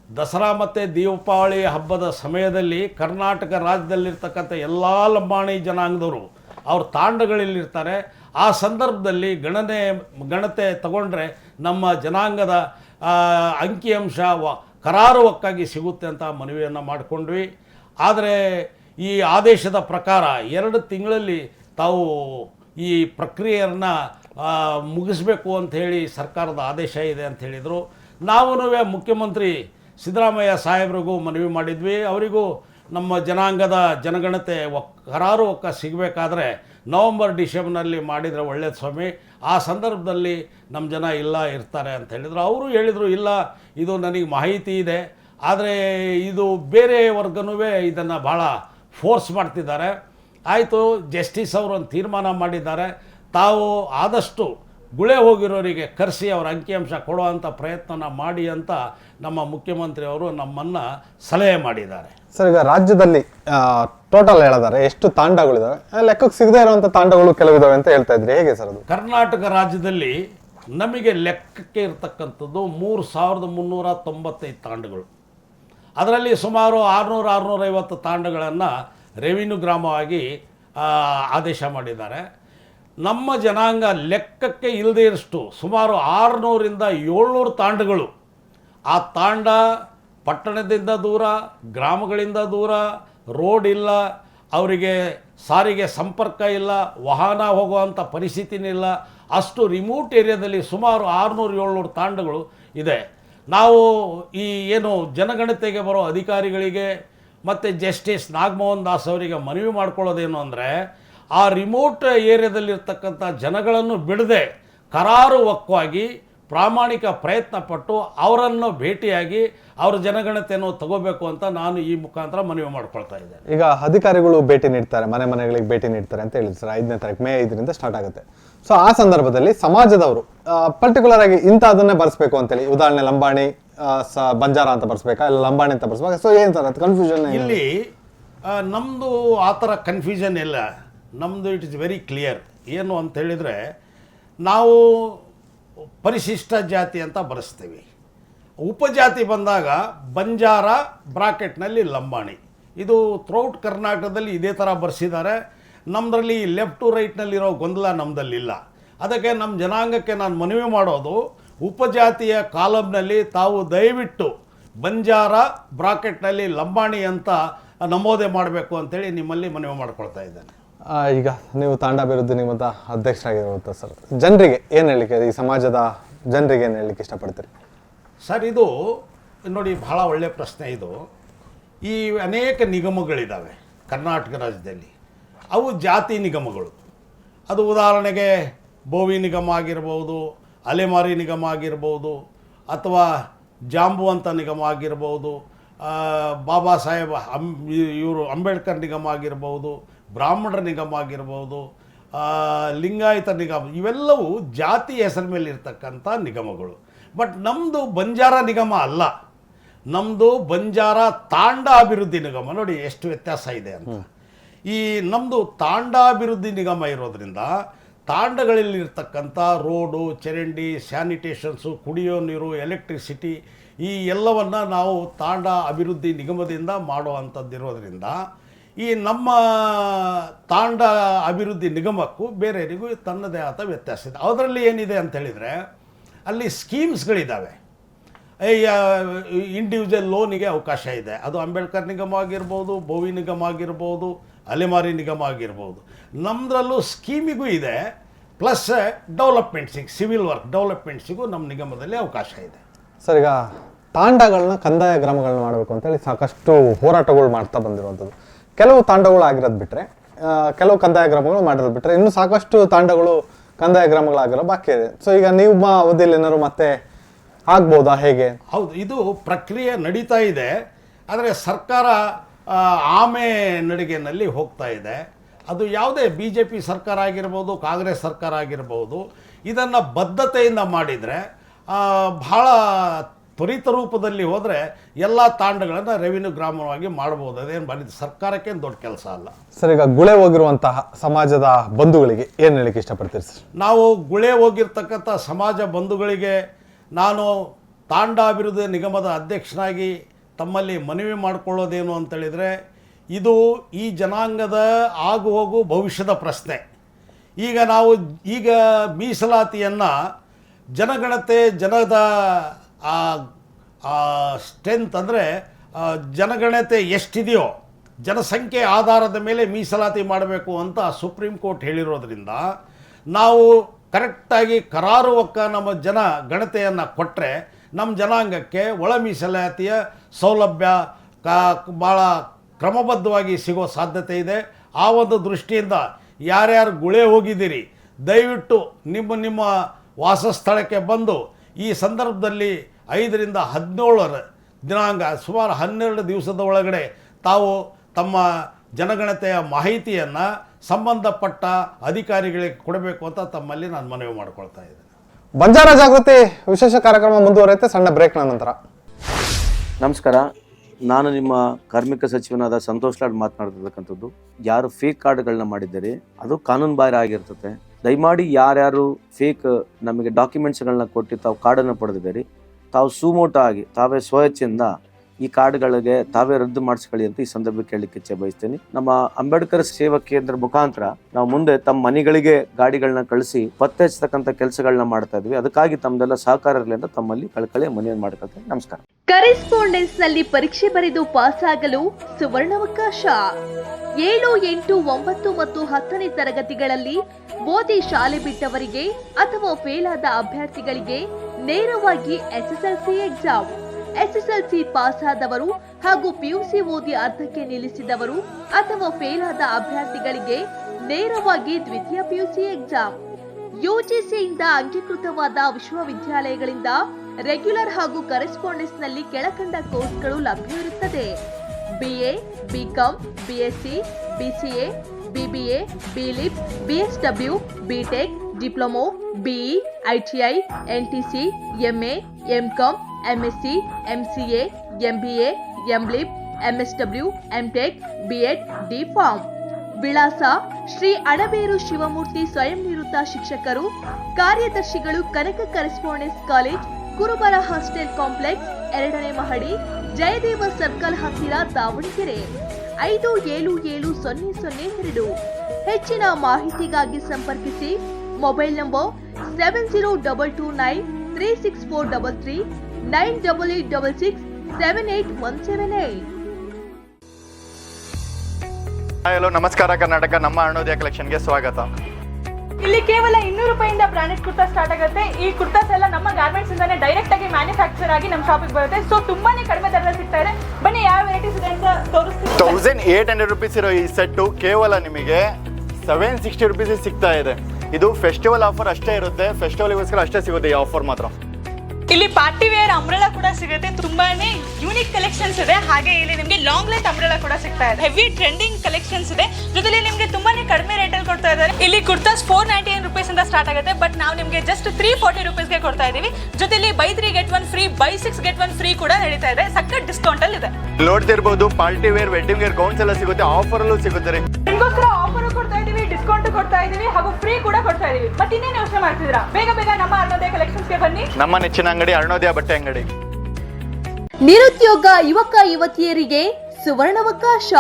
ದಸರಾ ಮತ್ತು ದೀಪಾವಳಿ ಹಬ್ಬದ ಸಮಯದಲ್ಲಿ ಕರ್ನಾಟಕ ರಾಜ್ಯದಲ್ಲಿರ್ತಕ್ಕಂಥ ಎಲ್ಲ ಲಂಬಾಣಿ ಜನಾಂಗದವರು, ಅವ್ರ ತಾಂಡಗಳಲ್ಲಿರ್ತಾರೆ. ಆ ಸಂದರ್ಭದಲ್ಲಿ ಗಣನೆ, ಗಣತೆ ತಗೊಂಡ್ರೆ ನಮ್ಮ ಜನಾಂಗದ ಅಂಕಿಅಂಶ ವ, ಕರಾರುವಕ್ಕಾಗಿ ಸಿಗುತ್ತೆ ಅಂತ ಮನವಿಯನ್ನು ಮಾಡಿಕೊಂಡ್ವಿ. ಆದರೆ ಈ ಆದೇಶದ ಪ್ರಕಾರ ಎರಡು ತಿಂಗಳಲ್ಲಿ ತಾವು ಈ ಪ್ರಕ್ರಿಯೆಯನ್ನು ಮುಗಿಸ್ಬೇಕು ಅಂತ ಹೇಳಿ ಸರ್ಕಾರದ ಆದೇಶ ಇದೆ ಅಂತ ಹೇಳಿದರು. ನಾವು ಮುಖ್ಯಮಂತ್ರಿ ಸಿದ್ದರಾಮಯ್ಯ ಸಾಹೇಬ್ರಿಗೂ ಮನವಿ ಮಾಡಿದ್ವಿ. ಅವರಿಗೂ ನಮ್ಮ ಜನಾಂಗದ ಜನಗಣತೆ ಒಕ್, ಕರಾರು ಒಕ್ಕ ಸಿಗಬೇಕಾದ್ರೆ ನವಂಬರ್, ಡಿಸೆಂಬರ್ನಲ್ಲಿ ಮಾಡಿದರೆ ಒಳ್ಳೆಯದು ಸ್ವಾಮಿ. ಆ ಸಂದರ್ಭದಲ್ಲಿ ನಮ್ಮ ಜನ ಇಲ್ಲ, ಇರ್ತಾರೆ ಅಂತ ಹೇಳಿದರು. ಅವರು ಹೇಳಿದರು, ಇಲ್ಲ, ಇದು ನನಗೆ ಮಾಹಿತಿ ಇದೆ. ಆದರೆ ಇದು ಬೇರೆ ವರ್ಗನೂ ಇದನ್ನು ಭಾಳ ಫೋರ್ಸ್ ಮಾಡ್ತಿದ್ದಾರೆ. ಆಯಿತು ಜಸ್ಟಿಸ್ ಅವರು ಒಂದು ತೀರ್ಮಾನ ಮಾಡಿದ್ದಾರೆ. ತಾವು ಆದಷ್ಟು ಗುಳೆ ಹೋಗಿರೋರಿಗೆ ಕರೆಸಿ ಅವರ ಅಂಕಿಅಂಶ ಕೊಡುವಂಥ ಪ್ರಯತ್ನನ ಮಾಡಿ ಅಂತ ನಮ್ಮ ಮುಖ್ಯಮಂತ್ರಿ ಅವರು ನಮ್ಮನ್ನು ಸಲಹೆ ಮಾಡಿದ್ದಾರೆ. ಸರ್ ಈಗ ರಾಜ್ಯದಲ್ಲಿ ಟೋಟಲ್ ಹೇಳಿದ್ದಾರೆ ಎಷ್ಟು ತಾಂಡಗಳಿದಾವೆ? ಲೆಕ್ಕಕ್ಕೆ ಸಿಗದೇ ಇರುವಂಥ ತಾಂಡಗಳು ಕೆಲವಿದಾವೆ ಅಂತ ಹೇಳ್ತಾ ಇದ್ರಿ. ಹೇಗೆ ಸರ್ ಅದು? ಕರ್ನಾಟಕ ರಾಜ್ಯದಲ್ಲಿ ನಮಗೆ ಲೆಕ್ಕಕ್ಕೆ ಇರತಕ್ಕಂಥದ್ದು ಮೂರು ಸಾವಿರದ ಮುನ್ನೂರ ತೊಂಬತ್ತೈದು ತಾಂಡಗಳು. ಅದರಲ್ಲಿ ಸುಮಾರು ಆರುನೂರ ಆರುನೂರೈವತ್ತು ತಾಂಡಗಳನ್ನು ರೆವಿನ್ಯೂ ಗ್ರಾಮವಾಗಿ ಆದೇಶ ಮಾಡಿದ್ದಾರೆ. ನಮ್ಮ ಜನಾಂಗ ಲೆಕ್ಕಕ್ಕೆ ಇಲ್ಲದೇ ಇರಷ್ಟು ಸುಮಾರು ಆರುನೂರಿಂದ ಏಳ್ನೂರು ತಾಂಡಗಳು. ಆ ತಾಂಡ ಪಟ್ಟಣದಿಂದ ದೂರ, ಗ್ರಾಮಗಳಿಂದ ದೂರ, ರೋಡ್ ಇಲ್ಲ, ಅವರಿಗೆ ಸಾರಿಗೆ ಸಂಪರ್ಕ ಇಲ್ಲ, ವಾಹನ ಹೋಗುವಂಥ ಪರಿಸ್ಥಿತಿನಿಲ್ಲ. ಅಷ್ಟು ರಿಮೋಟ್ ಏರಿಯಾದಲ್ಲಿ ಸುಮಾರು ಆರುನೂರು ಏಳ್ನೂರು ತಾಂಡಗಳು ಇದೆ. ನಾವು ಈ ಏನು ಜನಗಣತೆಗೆ ಬರೋ ಅಧಿಕಾರಿಗಳಿಗೆ ಮತ್ತು ಜಸ್ಟಿಸ್ ನಾಗಮೋಹನ್ ದಾಸ್ ಅವರಿಗೆ ಮನವಿ ಮಾಡ್ಕೊಳ್ಳೋದೇನು ಅಂದರೆ, ಆ ರಿಮೋಟ್ ಏರಿಯಾದಲ್ಲಿರ್ತಕ್ಕಂಥ ಜನಗಳನ್ನು ಬಿಡದೆ ಕರಾರುವಕ್ವಾಗಿ ಪ್ರಾಮಾಣಿಕ ಪ್ರಯತ್ನ ಪಟ್ಟು ಅವರನ್ನು ಭೇಟಿಯಾಗಿ ಅವರ ಜನಗಣತೆಯನ್ನು ತಗೋಬೇಕು ಅಂತ ನಾನು ಈ ಮುಖಾಂತರ ಮನವಿ ಮಾಡ್ಕೊಳ್ತಾ ಇದ್ದೇನೆ. ಈಗ ಅಧಿಕಾರಿಗಳು ಭೇಟಿ ನೀಡ್ತಾರೆ, ಮನೆ ಮನೆಗಳಿಗೆ ಭೇಟಿ ನೀಡ್ತಾರೆ ಅಂತ ಹೇಳಿದ್ರು ಸರ್. ಐದನೇ ತಾರೀಕು, ಮೇ ಐದರಿಂದ ಸ್ಟಾರ್ಟ್ ಆಗುತ್ತೆ. ಸೊ ಆ ಸಂದರ್ಭದಲ್ಲಿ ಸಮಾಜದವರು ಪರ್ಟಿಕ್ಯುಲರ್ ಆಗಿ ಇಂಥ ಅದನ್ನೇ ಬರ್ಸ್ಬೇಕು ಅಂತೇಳಿ, ಉದಾಹರಣೆ ಲಂಬಾಣಿ ಸ- ಬಂಜಾರ ಅಂತ ಬರ್ಸ್ಬೇಕಾ? ಇಲ್ಲ ಲಂಬಾಣಿ ಅಂತ ಬರ್ಸ್ಬೇಕಾ? ಸೊ ಏನು ಸರ್? ಅದು ಕನ್ಫ್ಯೂಷನ್ ಇಲ್ಲಿ ನಮ್ಮದು ಆ ಥರ ಕನ್ಫ್ಯೂಷನ್ ಇಲ್ಲ. ನಮ್ಮದು ಇಟ್ ಇಸ್ ವೆರಿ ಕ್ಲಿಯರ್ ಏನು ಅಂತ ಹೇಳಿದರೆ, ನಾವು ಪರಿಶಿಷ್ಟ ಜಾತಿ ಅಂತ ಬರೆಸ್ತೀವಿ. ಉಪಜಾತಿ ಬಂದಾಗ ಬಂಜಾರ ಬ್ರಾಕೆಟ್ನಲ್ಲಿ ಲಂಬಾಣಿ. ಇದು ಥ್ರೌಟ್ ಕರ್ನಾಟಕದಲ್ಲಿ ಇದೇ ಥರ ಬರೆಸಿದ್ದಾರೆ. ನಮ್ಮದ್ರಲ್ಲಿ ಲೆಫ್ಟ್ ಟು ರೈಟ್ನಲ್ಲಿರೋ ಗೊಂದಲ ನಮ್ಮದಲ್ಲಿಲ್ಲ ಅದಕ್ಕೆ ನಮ್ಮ ಜನಾಂಗಕ್ಕೆ ನಾನು ಮನವಿ ಮಾಡೋದು ಉಪಜಾತಿಯ ಕಾಲಮ್ನಲ್ಲಿ ತಾವು ದಯವಿಟ್ಟು ಬಂಜಾರ ಬ್ರಾಕೆಟ್ನಲ್ಲಿ ಲಂಬಾಣಿ ಅಂತ ನಮೋದೆ ಮಾಡಬೇಕು ಅಂತೇಳಿ ನಿಮ್ಮಲ್ಲಿ ಮನವಿ ಮಾಡ್ಕೊಳ್ತಾ ಇದ್ದೇನೆ. ಈಗ ನೀವು ತಾಂಡಾಭಿವೃದ್ಧಿ ನಿಮ್ಮಂತ ಅಧ್ಯಕ್ಷರಾಗಿರುವಂಥ ಸರ್ ಜನರಿಗೆ ಏನು ಹೇಳಲಿಕ್ಕೆ ಈ ಸಮಾಜದ ಜನರಿಗೆ ಏನು ಹೇಳಲಿಕ್ಕೆ ಇಷ್ಟಪಡ್ತೀರಿ? ಸರ್ ಇದು ನೋಡಿ ಬಹಳ ಒಳ್ಳೆಯ ಪ್ರಶ್ನೆ ಇದು. ಈ ಅನೇಕ ನಿಗಮಗಳಿದ್ದಾವೆ ಕರ್ನಾಟಕ ರಾಜ್ಯದಲ್ಲಿ. ಅವು ಜಾತಿ ನಿಗಮಗಳು. ಅದು ಉದಾಹರಣೆಗೆ ಬೋವಿ ನಿಗಮ ಆಗಿರ್ಬೋದು ಅಲೆಮಾರಿ ನಿಗಮ ಆಗಿರ್ಬೋದು ಅಥವಾ ಜಾಂಬುವಂತ ನಿಗಮ ಆಗಿರ್ಬೋದು ಬಾಬಾ ಸಾಹೇಬ್ ಅಂ, ಇವರು ಅಂಬೇಡ್ಕರ್ ನಿಗಮ ಆಗಿರ್ಬೋದು, ಬ್ರಾಹ್ಮಣರ ನಿಗಮ ಆಗಿರ್ಬೋದು ಲಿಂಗಾಯತ ನಿಗಮ, ಇವೆಲ್ಲವೂ ಜಾತಿ ಹೆಸರ ಮೇಲೆ ಇರ್ತಕ್ಕಂಥ ನಿಗಮಗಳು. ಬಟ್ ನಮ್ಮದು ಬಂಜಾರ ನಿಗಮ ಅಲ್ಲ. ನಮ್ಮದು ಬಂಜಾರ ತಾಂಡ ಅಭಿವೃದ್ಧಿ ನಿಗಮ. ನೋಡಿ, ಎಷ್ಟು ವ್ಯತ್ಯಾಸ ಇದೆ ಅಂತ. ಈ ನಮ್ಮದು ತಾಂಡಾಭಿವೃದ್ಧಿ ನಿಗಮ ಇರೋದ್ರಿಂದ ತಾಂಡಗಳಲ್ಲಿರ್ತಕ್ಕಂಥ ರೋಡು, ಚರಂಡಿ, ಸ್ಯಾನಿಟೇಷನ್ಸು, ಕುಡಿಯೋ ನೀರು, ಎಲೆಕ್ಟ್ರಿಸಿಟಿ ಈ ಎಲ್ಲವನ್ನು ನಾವು ತಾಂಡ ಅಭಿವೃದ್ಧಿ ನಿಗಮದಿಂದ ಮಾಡುವಂಥದ್ದಿರೋದ್ರಿಂದ ಈ ನಮ್ಮ ತಾಂಡ ಅಭಿವೃದ್ಧಿ ನಿಗಮಕ್ಕೂ ಬೇರೆಯವರಿಗೂ ತನ್ನದೇ ಆದ ವ್ಯತ್ಯಾಸ ಇದೆ. ಅದರಲ್ಲಿ ಏನಿದೆ ಅಂತ ಹೇಳಿದರೆ ಅಲ್ಲಿ ಸ್ಕೀಮ್ಸ್ಗಳಿದ್ದಾವೆ ಇಂಡಿವಿಜುವಲ್ ಲೋನಿಗೆ ಅವಕಾಶ ಇದೆ. ಅದು ಅಂಬೇಡ್ಕರ್ ನಿಗಮ ಆಗಿರ್ಬೋದು, ಬೋವಿ ನಿಗಮ ಆಗಿರ್ಬೋದು, ಅಲೆಮಾರಿ ನಿಗಮ ಆಗಿರ್ಬೋದು. ನಮ್ಮದ್ರಲ್ಲೂ ಸ್ಕೀಮಿಗೂ ಇದೆ. ಪ್ಲಸ್ ಡೆವಲಪ್ಮೆಂಟ್ಸಿಗೆ ಸಿವಿಲ್ ವರ್ಕ್ ಡೆವಲಪ್ಮೆಂಟ್ಸಿಗೂ ನಮ್ಮ ನಿಗಮದಲ್ಲಿ ಅವಕಾಶ ಇದೆ. ಸರ್ ಈಗ ತಾಂಡಗಳನ್ನ ಕಂದಾಯ ಗ್ರಾಮಗಳನ್ನ ಮಾಡಬೇಕು ಅಂತೇಳಿ ಸಾಕಷ್ಟು ಹೋರಾಟಗಳು ಮಾಡ್ತಾ ಬಂದಿರುವಂಥದ್ದು. ಕೆಲವು ತಾಂಡಗಳು ಆಗಿರೋದು ಬಿಟ್ಟರೆ ಕೆಲವು ಕಂದಾಯ ಗ್ರಾಮಗಳು ಮಾಡಿರೋದು ಬಿಟ್ಟರೆ ಇನ್ನೂ ಸಾಕಷ್ಟು ತಾಂಡಗಳು ಕಂದಾಯ ಗ್ರಾಮಗಳಾಗಿರೋ ಬಾಕಿ ಇದೆ. ಸೊ ಈಗ ನಿಮ್ಮ ಅವಧಿಯಲ್ಲಿ ಏನಾದ್ರು ಮತ್ತೆ ಆಗ್ಬೋದಾ ಹೇಗೆ? ಹೌದು ಇದು ಪ್ರಕ್ರಿಯೆ ನಡೀತಾ ಇದೆ. ಆದರೆ ಸರ್ಕಾರ ಆಮೆ ನಡಿಗೆನಲ್ಲಿ ಹೋಗ್ತಾ ಇದೆ. ಅದು ಯಾವುದೇ ಬಿ ಜೆ ಪಿ ಸರ್ಕಾರ ಆಗಿರ್ಬೋದು ಕಾಂಗ್ರೆಸ್ ಸರ್ಕಾರ ಆಗಿರ್ಬೋದು ಇದನ್ನು ಬದ್ಧತೆಯಿಂದ ಮಾಡಿದರೆ ಬಹಳ ತ್ವರಿತ ರೂಪದಲ್ಲಿ ಹೋದರೆ ಎಲ್ಲ ತಾಂಡಗಳನ್ನು ರೆವಿನ್ಯೂ ಗ್ರಾಮವಾಗಿ ಮಾಡ್ಬೋದು. ಅದೇನು ಬಂದಿದ್ದು ಸರ್ಕಾರಕ್ಕೇನು ದೊಡ್ಡ ಕೆಲಸ ಅಲ್ಲ. ಸರ್ ಈಗ ಗುಳೆ ಹೋಗಿರುವಂತಹ ಸಮಾಜದ ಬಂಧುಗಳಿಗೆ ಏನು ಹೇಳಕ್ಕೆ ಇಷ್ಟಪಡ್ತೀರಿ ಸರ್? ನಾವು ಗುಳೆ ಹೋಗಿರ್ತಕ್ಕಂಥ ಸಮಾಜ ಬಂಧುಗಳಿಗೆ ನಾನು ತಾಂಡ ಅಭಿವೃದ್ಧಿ ನಿಗಮದ ಅಧ್ಯಕ್ಷನಾಗಿ ತಮ್ಮಲ್ಲಿ ಮನವಿ ಮಾಡಿಕೊಳ್ಳೋದೇನು ಅಂತೇಳಿದರೆ ಇದು ಈ ಜನಾಂಗದ ಆಗು ಹೋಗು ಭವಿಷ್ಯದ ಪ್ರಶ್ನೆ. ಈಗ ನಾವು ಈಗ ಮೀಸಲಾತಿಯನ್ನು ಜನಗಣತೆ, ಜನದ ಸ್ಟ್ರೆಂತ್ ಅಂದರೆ ಜನಗಣತೆ ಎಷ್ಟಿದೆಯೋ, ಜನಸಂಖ್ಯೆ ಆಧಾರದ ಮೇಲೆ ಮೀಸಲಾತಿ ಮಾಡಬೇಕು ಅಂತ ಸುಪ್ರೀಂ ಕೋರ್ಟ್ ಹೇಳಿರೋದ್ರಿಂದ, ನಾವು ಕರೆಕ್ಟಾಗಿ ಕರಾರುವಕ್ಕ ನಮ್ಮ ಜನ ಗಣತೆಯನ್ನು ಕೊಟ್ಟರೆ ನಮ್ಮ ಜನಾಂಗಕ್ಕೆ ಒಳ ಮೀಸಲಾತಿಯ ಸೌಲಭ್ಯ, ಕಾ ಭಾಳ ಕ್ರಮಬದ್ಧವಾಗಿ ಸಿಗೋ ಸಾಧ್ಯತೆ ಇದೆ. ಆ ಒಂದು ದೃಷ್ಟಿಯಿಂದ ಯಾರ್ಯಾರು ಗುಳೆ ಹೋಗಿದ್ದೀರಿ ದಯವಿಟ್ಟು ನಿಮ್ಮ ನಿಮ್ಮ ವಾಸಸ್ಥಳಕ್ಕೆ ಬಂದು ಈ ಸಂದರ್ಭದಲ್ಲಿ ಐದರಿಂದ ಹದಿನೇಳರ ದಿನಾಂಕ ಸುಮಾರು ಹನ್ನೆರಡು ದಿವಸದ ಒಳಗಡೆ ತಾವು ತಮ್ಮ ಜನಗಣತೆಯ ಮಾಹಿತಿಯನ್ನು ಸಂಬಂಧಪಟ್ಟ ಅಧಿಕಾರಿಗಳಿಗೆ ಕೊಡಬೇಕು ಅಂತ ತಮ್ಮಲ್ಲಿ ನಾನು ಮನವಿ ಮಾಡ್ಕೊಳ್ತಾ ಇದ್ದೇನೆ. ಬಂಜಾರ ಜಾಗೃತಿ ವಿಶೇಷ ಕಾರ್ಯಕ್ರಮ ಮುಂದುವರೆಯುತ್ತೆ. ಸಣ್ಣ ಬ್ರೇಕ್ನ ನಂತರ. ನಮಸ್ಕಾರ. ನಾನು ನಿಮ್ಮ ಕಾರ್ಮಿಕ ಸಚಿವನಾದ ಸಂತೋಷ್ ಲಾಡ್ ಮಾತನಾಡ್ತಿರ್ತಕ್ಕಂಥದ್ದು, ಯಾರು ಫೇಕ್ ಕಾರ್ಡ್ಗಳನ್ನ ಮಾಡಿದ್ದೀರಿ, ಅದು ಕಾನೂನು ಬಾಹಿರ ಆಗಿರ್ತದೆ ದಯಮಾಡಿ ಯಾರ್ಯಾರು ಫೇಕ್ ನಮಗೆ ಡಾಕ್ಯುಮೆಂಟ್ಸ್ಗಳನ್ನ ಕೊಟ್ಟು ತಾವು ಕಾರ್ಡನ್ನು ಪಡೆದಿದ್ದೀರಿ, ತಾವು ಸುಮೋಟ ಆಗಿ, ತಾವೇ ಸ್ವಇಚ್ಛೆಯಿಂದ ಈ ಕಾರ್ಡ್ಗಳಿಗೆ ತಾವೇ ರದ್ದು ಮಾಡಿಸ್ಕೊಳ್ಳಿ ಅಂತ ಈ ಸಂದರ್ಭಕ್ಕೆ ಹೇಳಲಿಕ್ಕೆ ಇಚ್ಛೆ ಬಯಸ್ತೀನಿ. ನಮ್ಮ ಅಂಬೇಡ್ಕರ್ ಸೇವಾ ಕೇಂದ್ರ ಮುಖಾಂತರ ನಾವು ಮುಂದೆ ತಮ್ಮ ಮನೆಗಳಿಗೆ ಗಾಡಿಗಳನ್ನ ಕಳಿಸಿ ಪತ್ತೆ ಹಚ್ಚತಕ್ಕಂಥ ಕೆಲಸಗಳನ್ನ ಮಾಡ್ತಾ ಇದ್ವಿ. ಅದಕ್ಕಾಗಿ ತಮ್ಮದೆಲ್ಲ ಸಹಕಾರ ಇರಲಿ ಅಂತ ತಮ್ಮಲ್ಲಿ ಕಳ್ಕಳಿ ಮನೆಯನ್ನು ಮಾಡ್ಕೊಳ್ತೇನೆ. ನಮಸ್ಕಾರ. ಕರೆಸ್ಪಾಂಡೆನ್ಸ್ನಲ್ಲಿ ಪರೀಕ್ಷೆ ಬರೆದು ಪಾಸ್ ಆಗಲು ಸುವರ್ಣಾವಕಾಶ. ಏಳು, ಎಂಟು, ಒಂಬತ್ತು ಮತ್ತು ಹತ್ತನೇ ತರಗತಿಗಳಲ್ಲಿ ಓದಿ ಶಾಲೆ ಬಿಟ್ಟವರಿಗೆ ಅಥವಾ ಫೇಲ್ ಆದ ಅಭ್ಯರ್ಥಿಗಳಿಗೆ ನೇರವಾಗಿ ಎಸ್ಎಸ್ಎಲ್ಸಿ ಎಕ್ಸಾಮ್ ಎಸ್ಎಸ್ಎಲ್ಸಿ ಪಾಸ್ ಆದವರು ಹಾಗೂ ಪಿಯುಸಿ ಓದಿ ಅರ್ಧಕ್ಕೆ ನಿಲ್ಲಿಸಿದವರು ಅಥವಾ ಫೇಲ್ ಆದ ಅಭ್ಯರ್ಥಿಗಳಿಗೆ ನೇರವಾಗಿ ದ್ವಿತೀಯ ಪಿಯುಸಿ ಎಕ್ಸಾಮ್. ಯುಜಿಸಿಯಿಂದ ಅಂಗೀಕೃತವಾದ ವಿಶ್ವವಿದ್ಯಾಲಯಗಳಿಂದ ರೆಗ್ಯುಲರ್ ಹಾಗೂ ಕರೆಸ್ಪಾಂಡೆನ್ಸ್ನಲ್ಲಿ ಕೆಳಕಂಡ ಕೋರ್ಸ್ಗಳು ಲಭ್ಯವಿರುತ್ತದೆ BA BCom BSc BCA BBA BLib BSW BTech diploma BE ITI NTC MA MCom MSc MCA MBA MLib MSW MTech BEd D pharm ವಿಳಾಸ ಶ್ರೀ ಅಣಬೇರು ಶಿವಮೂರ್ತಿ ಸ್ವಯಂ ನಿವೃತ್ತ ಶಿಕ್ಷಕರು, ಕಾರ್ಯದರ್ಶಿಗಳು ಕನಕ ಕರೆಸ್ಪಾಂಡೆನ್ಸ್ ಕಾಲೇಜ್, ಕುರುಬರ ಹಾಸ್ಟೆಲ್ ಕಾಂಪ್ಲೆಕ್ಸ್, ಎರಡನೇ ಮಹಡಿ, ಜಯದೇವ ಸರ್ಕಲ್ ಹತ್ತಿರ ದಾವಣಗೆರೆ. ಐದು ಏಳು ಏಳು ಸೊನ್ನೆ ಸೊನ್ನೆ ಎರಡು. ಹೆಚ್ಚಿನ ಮಾಹಿತಿಗಾಗಿ ಸಂಪರ್ಕಿಸಿ mobile number seven zero double two nine three six four double three nine double eight double six seven eight one seven eight hello ನಮಸ್ಕಾರ ಕರ್ನಾಟಕ. ನಮ್ಮ ಅರುಣೋದಯ ಕಲೆಕ್ಷನ್ಗೆ ಸ್ವಾಗತ. ಇಲ್ಲಿ ಕೇವಲ ಇನ್ನೂರು ರೂಪಾಯಿಂದ ಬ್ರಾಂಡೆಡ್ ಕುರ್ತಾ ಸ್ಟಾರ್ಟ್ ಆಗುತ್ತೆ. ಈ ಕುರ್ತಾಸ್ ಎಲ್ಲ ನಮ್ಮ ಗಾರ್ಮೆಂಟ್ಸ್ ಇಂದಾನೆ ಡೈರೆಕ್ಟ್ ಆಗಿ ಮ್ಯಾನುಫ್ಯಾಕ್ಚರ್ ಆಗಿ ನಮ್ಮ ಶಾಪಿಗೆ ಬರುತ್ತೆ. ಸೊ ತುಂಬಾನೇ ಕಡಿಮೆ ದರದಲ್ಲಿ ಸಿಗ್ತಾ ಇದೆ. ಬನ್ನಿ ಯಾವ ವೆರೈಟೀಸ್ ಇದೆ ಅಂತ ತೋರಿಸ್ತೀನಿ. ತೌಸಂಡ್ ಏಟ್ ಹಂಡ್ರೆಡ್ ರುಪೀಸ್ ಇರೋ ಈ ಸೆಟ್ಟು ಕೇವಲ ನಿಮಗೆ ಸೆವೆನ್ ಸಿಕ್ಸ್ಟಿ ರುಪೀಸ್ ಸಿಗ್ತಾ ಇದೆ. ಇದು ಫೆಸ್ಟಿವಲ್ ಆಫರ್ ಅಷ್ಟೇ ಇರುತ್ತೆ. ಫೆಸ್ಟಿವಲ್ಗೋಸ್ಕರ ಅಷ್ಟೇ ಸಿಗುತ್ತೆ ಈ ಆಫರ್ ಮಾತ್ರ. ಇಲ್ಲಿ ಪಾರ್ಟಿ ವೇರ್ ಅಂಬ್ರೆಲಾ ಕೂಡ ಸಿಗುತ್ತೆ. ತುಂಬಾನೇ ಯೂನಿಕ್ ಕಲೆಕ್ಷನ್ಸ್ ಇದೆ. ಹಾಗೆ ಇಲ್ಲಿ ನಿಮಗೆ ಲಾಂಗ್ ಲೆಂತ್ ಅಂಬ್ರೆಲಾ ಕೂಡ ಸಿಗ್ತಾ ಇದೆ. ಹೆವಿ ಟ್ರೆಂಡಿಂಗ್ ಕಲೆಕ್ಷನ್ಸ್ ಇದೆ. ಜೊತೆಲಿ ನಿಮಗೆ ತುಂಬಾನೇ ಕಡಿಮೆ ರೇಟ್ ಅಲ್ಲಿ ಕೊಡ್ತಾ ಇದ್ದಾರೆ. ಇಲ್ಲಿ ಕುರ್ತಾಸ್ ಫೋರ್ ನೈಂಟಿ ಏನ್ ರುಪೀಸ್ ಇಂದ ಸ್ಟಾರ್ಟ್ ಆಗುತ್ತೆ. ಬಟ್ ನಾವು ನಿಮಗೆ ಜಸ್ಟ್ ತ್ರೀ ರುಪೀಸ್ಗೆ ಕೊಡ್ತಾ ಇದೀವಿ ಜೊತೆಲಿ buy three get one free buy six get one free ಕೂಡ ನಡೀತಾ ಇದೆ. ಸಖತ್ ಡಿಸ್ಕೌಂಟ್ ಅಲ್ಲಿ ಇದೆ. ನೋಡ್ತಿರ್ಬೋದು party wear wedding wear gowns ಎಲ್ಲ ಸಿಗುತ್ತೆ. ಆಫರ್ ಅಲ್ಲೂ ಸಿಗುತ್ತೆ ಆಫರ್ ಡಿಸ್ಕೌಂಟ್ ಕೊಡ್ತಾ ಇದೀವಿ ಹಾಗೂ ಫ್ರೀ ಕೂಡ ಕೊಡ್ತಾ ಇದೀವಿ ಮತ್ತೆ ಇನ್ನೇನು ಯೋಚನೆ ಮಾಡ್ತಿದ್ರಾ ಬೇಗ ಬೇಗ ನಮ್ಮ ಅರುಣೋದಯ ಕಲೆಕ್ಷನ್ಸ್ಗೆ ಬನ್ನಿ. ನಮ್ಮ ನೆಚ್ಚಿನ ಅಂಗಡಿ ಅರುಣೋದಯ ಬಟ್ಟೆ ಅಂಗಡಿ. ನಿರುದ್ಯೋಗ ಯುವಕ ಯುವತಿಯರಿಗೆ ಸುವರ್ಣಾವಕಾಶ.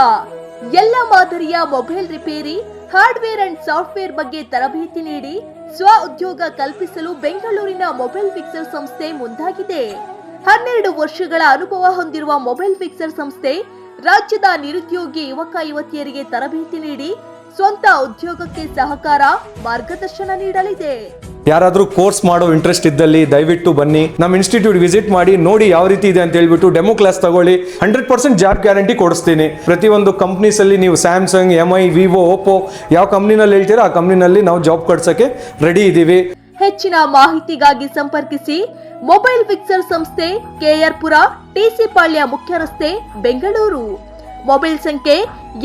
ಎಲ್ಲ ಮಾದರಿಯ mobile repair hardware and software ಬಗ್ಗೆ ತರಬೇತಿ ನೀಡಿ ಸ್ವ ಉದ್ಯೋಗ ಕಲ್ಪಿಸಲು ಬೆಂಗಳೂರಿನ ಮೊಬೈಲ್ ಫಿಕ್ಸರ್ ಸಂಸ್ಥೆ ಮುಂದಾಗಿದೆ. ಹನ್ನೆರಡು ವರ್ಷಗಳ ಅನುಭವ ಹೊಂದಿರುವ ಮೊಬೈಲ್ ಫಿಕ್ಸರ್ ಸಂಸ್ಥೆ ರಾಜ್ಯದ ನಿರುದ್ಯೋಗಿ ಯುವಕ ಯುವತಿಯರಿಗೆ ತರಬೇತಿ ನೀಡಿ ಸ್ವಂತ ಉದ್ಯೋಗಕ್ಕೆ ಸಹಕಾರ ಮಾರ್ಗದರ್ಶನ ನೀಡಲಿದೆ. ಯಾರಾದರೂ ಕೋರ್ಸ್ ಮಾಡೋ ಇಂಟ್ರೆಸ್ಟ್ ಇದ್ದಲ್ಲಿ ದಯವಿಟ್ಟು ಬನ್ನಿ. ನಮ್ಮ ಇನ್ಸ್ಟಿಟ್ಯೂಟ್ ವಿಸಿಟ್ ಮಾಡಿ ನೋಡಿ ಯಾವ ರೀತಿ ಇದೆ ಅಂತ ಹೇಳ್ಬಿಟ್ಟು ಡೆಮೋ ಕ್ಲಾಸ್ ತಗೊಳ್ಳಿ. ಹಂಡ್ರೆಡ್ ಪರ್ಸೆಂಟ್ ಜಾಬ್ ಗ್ಯಾರಂಟಿ ಕೊಡಿಸ್ತೀನಿ. ಪ್ರತಿಯೊಂದು ಕಂಪ್ನೀಸಲ್ಲಿ ನೀವು Samsung M I Vivo Oppo ಯಾವ ಕಂಪ್ನಿನಲ್ಲಿ ಹೇಳ್ತೀರಾ ಆ ಕಂಪ್ನಿನಲ್ಲಿ ನಾವು ಜಾಬ್ ಕೊಡ್ಸೋಕ್ಕೆ ರೆಡಿ ಇದ್ದೀವಿ. ಹೆಚ್ಚಿನ ಮಾಹಿತಿಗಾಗಿ ಸಂಪರ್ಕಿಸಿ. ಮೊಬೈಲ್ ಫಿಕ್ಸರ್ ಸಂಸ್ಥೆ K R Pura TC Palya ಮುಖ್ಯ ರಸ್ತೆ ಬೆಂಗಳೂರು. ಮೊಬೈಲ್ ಸಂಖ್ಯೆ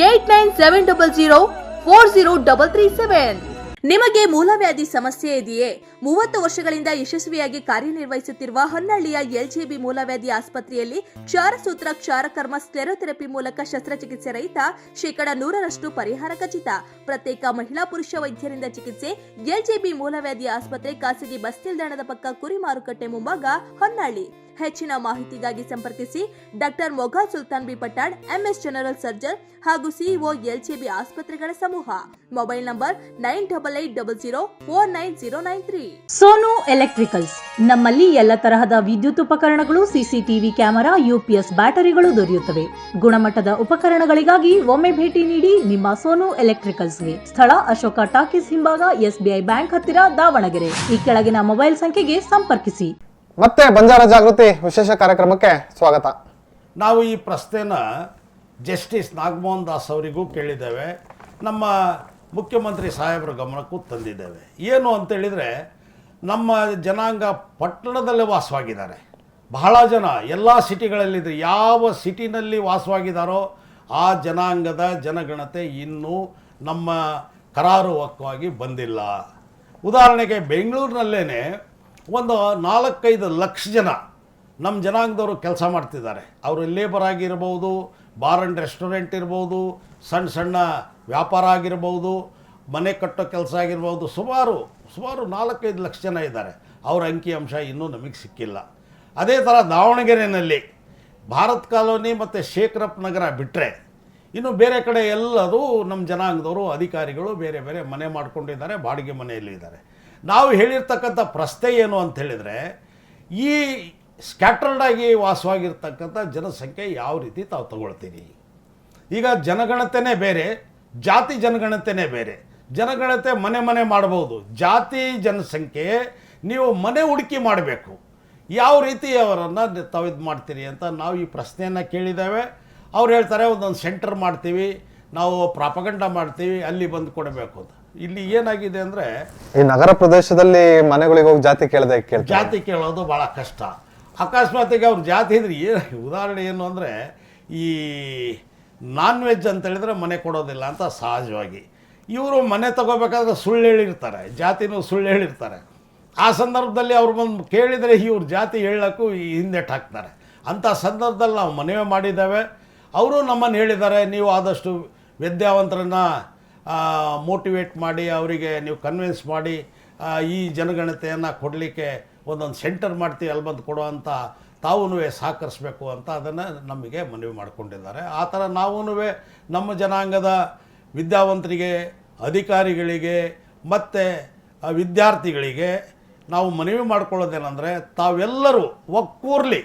eight nine seven double zero four zero double three seven. ನಿಮಗೆ ಮೂಲವ್ಯಾಧಿ ಸಮಸ್ಯೆ ಇದೆಯೇ? ಮೂವತ್ತು ವರ್ಷಗಳಿಂದ ಯಶಸ್ವಿಯಾಗಿ ಕಾರ್ಯನಿರ್ವಹಿಸುತ್ತಿರುವ ಹೊನ್ನಳ್ಳಿಯ ಎಲ್ಜಿಬಿ ಮೂಲವ್ಯಾಧಿ ಆಸ್ಪತ್ರೆಯಲ್ಲಿ ಕ್ಷಾರಸೂತ್ರ ಕ್ಷಾರಕರ್ಮ ಸ್ಟೆರೋಥೆರಪಿ ಮೂಲಕ ಶಸ್ತ್ರಚಿಕಿತ್ಸೆ ರಹಿತ ಶೇಕಡ ನೂರರಷ್ಟು ಪರಿಹಾರ ಖಚಿತ. ಪ್ರತ್ಯೇಕ ಮಹಿಳಾ ಪುರುಷ ವೈದ್ಯರಿಂದ ಚಿಕಿತ್ಸೆ, ಎಲ್ಜಿಬಿ ಮೂಲವ್ಯಾಧಿ ಆಸ್ಪತ್ರೆ ಖಾಸಗಿ ಬಸ್ ನಿಲ್ದಾಣದ ಪಕ್ಕ ಕುರಿ ಮಾರುಕಟ್ಟೆ ಮುಂಭಾಗ ಹೊನ್ನಾಳಿ. ಹೆಚ್ಚಿನ ಮಾಹಿತಿಗಾಗಿ ಸಂಪರ್ಕಿಸಿ doctor Mogha Sultan B Pattad MS general surgeon ಹಾಗೂ ಸಿಇಒ ಎಲ್ಜೆಬಿ ಆಸ್ಪತ್ರೆಗಳ ಸಮೂಹ. Mobile number nine double eight double zero four nine zero nine three. Sonu electricals. ನಮ್ಮಲ್ಲಿ ಎಲ್ಲ ತರಹದ ವಿದ್ಯುತ್ ಉಪಕರಣಗಳು ಸಿಸಿಟಿವಿ ಕ್ಯಾಮೆರಾ ಯುಪಿಎಸ್ ಬ್ಯಾಟರಿಗಳು ದೊರೆಯುತ್ತವೆ. ಗುಣಮಟ್ಟದ ಉಪಕರಣಗಳಿಗಾಗಿ ಒಮ್ಮೆ ಭೇಟಿ ನೀಡಿ ನಿಮ್ಮ ಸೋನು ಎಲೆಕ್ಟ್ರಿಕಲ್ಸ್ಗೆ. ಸ್ಥಳ ಅಶೋಕ ಟಾಕೀಸ್ ಹಿಂಭಾಗ ಎಸ್ಬಿಐ ಬ್ಯಾಂಕ್ ಹತ್ತಿರ ದಾವಣಗೆರೆ. ಈ ಕೆಳಗಿನ ಮೊಬೈಲ್ ಸಂಖ್ಯೆಗೆ ಸಂಪರ್ಕಿಸಿ. ಮತ್ತೆ ಬಂಜಾರ ಜಾಗೃತಿ ವಿಶೇಷ ಕಾರ್ಯಕ್ರಮಕ್ಕೆ ಸ್ವಾಗತ. ನಾವು ಈ ಪ್ರಶ್ನೆನ ಜಸ್ಟಿಸ್ ನಾಗಮೋಹನ್ ದಾಸ್ ಅವರಿಗೂ ಕೇಳಿದ್ದೇವೆ. ನಮ್ಮ ಮುಖ್ಯಮಂತ್ರಿ ಸಾಹೇಬರ ಗಮನಕ್ಕೂ ತಂದಿದ್ದೇವೆ. ಏನು ಅಂತೇಳಿದರೆ ನಮ್ಮ ಜನಾಂಗ ಪಟ್ಟಣದಲ್ಲೇ ವಾಸವಾಗಿದ್ದಾರೆ. ಬಹಳ ಜನ ಎಲ್ಲ ಸಿಟಿಗಳಲ್ಲಿದ್ದರೆ ಯಾವ ಸಿಟಿನಲ್ಲಿ ವಾಸವಾಗಿದ್ದಾರೋ ಆ ಜನಾಂಗದ ಜನಗಣತೆ ಇನ್ನೂ ನಮ್ಮ ಕರಾರುವಕ್ಕವಾಗಿ ಬಂದಿಲ್ಲ. ಉದಾಹರಣೆಗೆ ಬೆಂಗಳೂರಿನಲ್ಲೇ ಒಂದು ನಾಲ್ಕೈದು ಲಕ್ಷ ಜನ ನಮ್ಮ ಜನಾಂಗದವರು ಕೆಲಸ ಮಾಡ್ತಿದ್ದಾರೆ. ಅವರು ಲೇಬರ್ ಆಗಿರ್ಬೋದು, ಬಾರ್ ಆ್ಯಂಡ್ ರೆಸ್ಟೋರೆಂಟ್ ಇರ್ಬೋದು, ಸಣ್ಣ ಸಣ್ಣ ವ್ಯಾಪಾರ ಆಗಿರ್ಬೋದು, ಮನೆ ಕಟ್ಟೋ ಕೆಲಸ ಆಗಿರ್ಬೋದು, ಸುಮಾರು ಸುಮಾರು ನಾಲ್ಕೈದು ಲಕ್ಷ ಜನ ಇದ್ದಾರೆ. ಅವರ ಅಂಕಿಅಂಶ ಇನ್ನೂ ನಮಗೆ ಸಿಕ್ಕಿಲ್ಲ. ಅದೇ ಥರ ದಾವಣಗೆರೆಯಲ್ಲಿ ಭಾರತ್ ಕಾಲೋನಿ ಮತ್ತು ಶೇಖರಪ್ಪ ನಗರ ಬಿಟ್ಟರೆ ಇನ್ನು ಬೇರೆ ಕಡೆ ಎಲ್ಲದೂ ನಮ್ಮ ಜನಾಂಗದವರು, ಅಧಿಕಾರಿಗಳು ಬೇರೆ ಬೇರೆ ಮನೆ ಮಾಡ್ಕೊಂಡಿದ್ದಾರೆ, ಬಾಡಿಗೆ ಮನೆಯಲ್ಲಿ ಇದ್ದಾರೆ. ನಾವು ಹೇಳಿರ್ತಕ್ಕಂಥ ಪ್ರಶ್ನೆ ಏನು ಅಂತ ಹೇಳಿದರೆ, ಈ ಸ್ಕ್ಯಾಟರ್ಡ್ ಆಗಿ ವಾಸವಾಗಿರ್ತಕ್ಕಂಥ ಜನಸಂಖ್ಯೆ ಯಾವ ರೀತಿ ತಾವು ತಗೊಳ್ತೀರಿ? ಈಗ ಜನಗಣತೆನೇ ಬೇರೆ ಜಾತಿ ಜನಗಣತೆನೇ ಬೇರೆ. ಜನಗಣತೆ ಮನೆ ಮನೆ ಮಾಡ್ಬೋದು ಜಾತಿ ಜನಸಂಖ್ಯೆ ನೀವು ಮನೆ ಹುಡುಕಿ ಮಾಡಬೇಕು. ಯಾವ ರೀತಿ ಅವರನ್ನು ತಾವು ಇದು ಮಾಡ್ತೀರಿ ಅಂತ ನಾವು ಈ ಪ್ರಶ್ನೆಯನ್ನು ಕೇಳಿದ್ದೇವೆ. ಅವ್ರು ಹೇಳ್ತಾರೆ ಒಂದೊಂದು ಸೆಂಟರ್ ಮಾಡ್ತೀವಿ ನಾವು ಪ್ರಾಪಗಂಡ ಮಾಡ್ತೀವಿ ಅಲ್ಲಿ ಬಂದು ಕೊಡಬೇಕು ಅಂತ. ಇಲ್ಲಿ ಏನಾಗಿದೆ ಅಂದರೆ ಈ ನಗರ ಪ್ರದೇಶದಲ್ಲಿ ಮನೆಗಳಿಗೆ ಹೋಗಿ ಜಾತಿ ಕೇಳದೆ ಜಾತಿ ಕೇಳೋದು ಭಾಳ ಕಷ್ಟ. ಅಕಸ್ಮಾತಿಗೆ ಅವ್ರ ಜಾತಿ ಇದ್ರೆ ಏನು ಉದಾಹರಣೆ ಏನು ಅಂದರೆ ಈ ನಾನ್ ವೆಜ್ ಅಂತ ಹೇಳಿದ್ರೆ ಮನೆ ಕೊಡೋದಿಲ್ಲ ಅಂತ ಸಹಜವಾಗಿ. ಇವರು ಮನೆ ತಗೋಬೇಕಾದ್ರೆ ಸುಳ್ಳು ಹೇಳಿರ್ತಾರೆ, ಜಾತಿನೂ ಸುಳ್ಳು ಹೇಳಿರ್ತಾರೆ. ಆ ಸಂದರ್ಭದಲ್ಲಿ ಅವ್ರು ಬಂದು ಕೇಳಿದರೆ ಇವ್ರ ಜಾತಿ ಹೇಳೋಕ್ಕೂ ಈ ಹಿಂದೆಟ್ಟು ಹಾಕ್ತಾರೆ ಅಂಥ ಸಂದರ್ಭದಲ್ಲಿ ನಾವು ಮನವಿ ಮಾಡಿದ್ದೇವೆ. ಅವರು ನಮ್ಮನ್ನು ಹೇಳಿದ್ದಾರೆ, ನೀವು ಆದಷ್ಟು ವಿದ್ಯಾವಂತರನ್ನು ಮೋಟಿವೇಟ್ ಮಾಡಿ, ಅವರಿಗೆ ನೀವು ಕನ್ವಿನ್ಸ್ ಮಾಡಿ ಈ ಜನಗಣತೆಯನ್ನು ಕೊಡಲಿಕ್ಕೆ ಒಂದೊಂದು ಸೆಂಟರ್ ಮಾಡ್ತೀವಿ, ಅಲ್ಲಿ ಬಂದು ಕೊಡುವಂಥ ತಾವೂ ಸಹಕರಿಸಬೇಕು ಅಂತ ಅದನ್ನು ನಮಗೆ ಮನವಿ ಮಾಡಿಕೊಂಡಿದ್ದಾರೆ. ಆ ಥರ ನಾವೂ ನಮ್ಮ ಜನಾಂಗದ ವಿದ್ಯಾವಂತರಿಗೆ, ಅಧಿಕಾರಿಗಳಿಗೆ ಮತ್ತು ವಿದ್ಯಾರ್ಥಿಗಳಿಗೆ ನಾವು ಮನವಿ ಮಾಡ್ಕೊಳ್ಳೋದೇನೆಂದರೆ ತಾವೆಲ್ಲರೂ ಒಕ್ಕೂರ್ಲಿ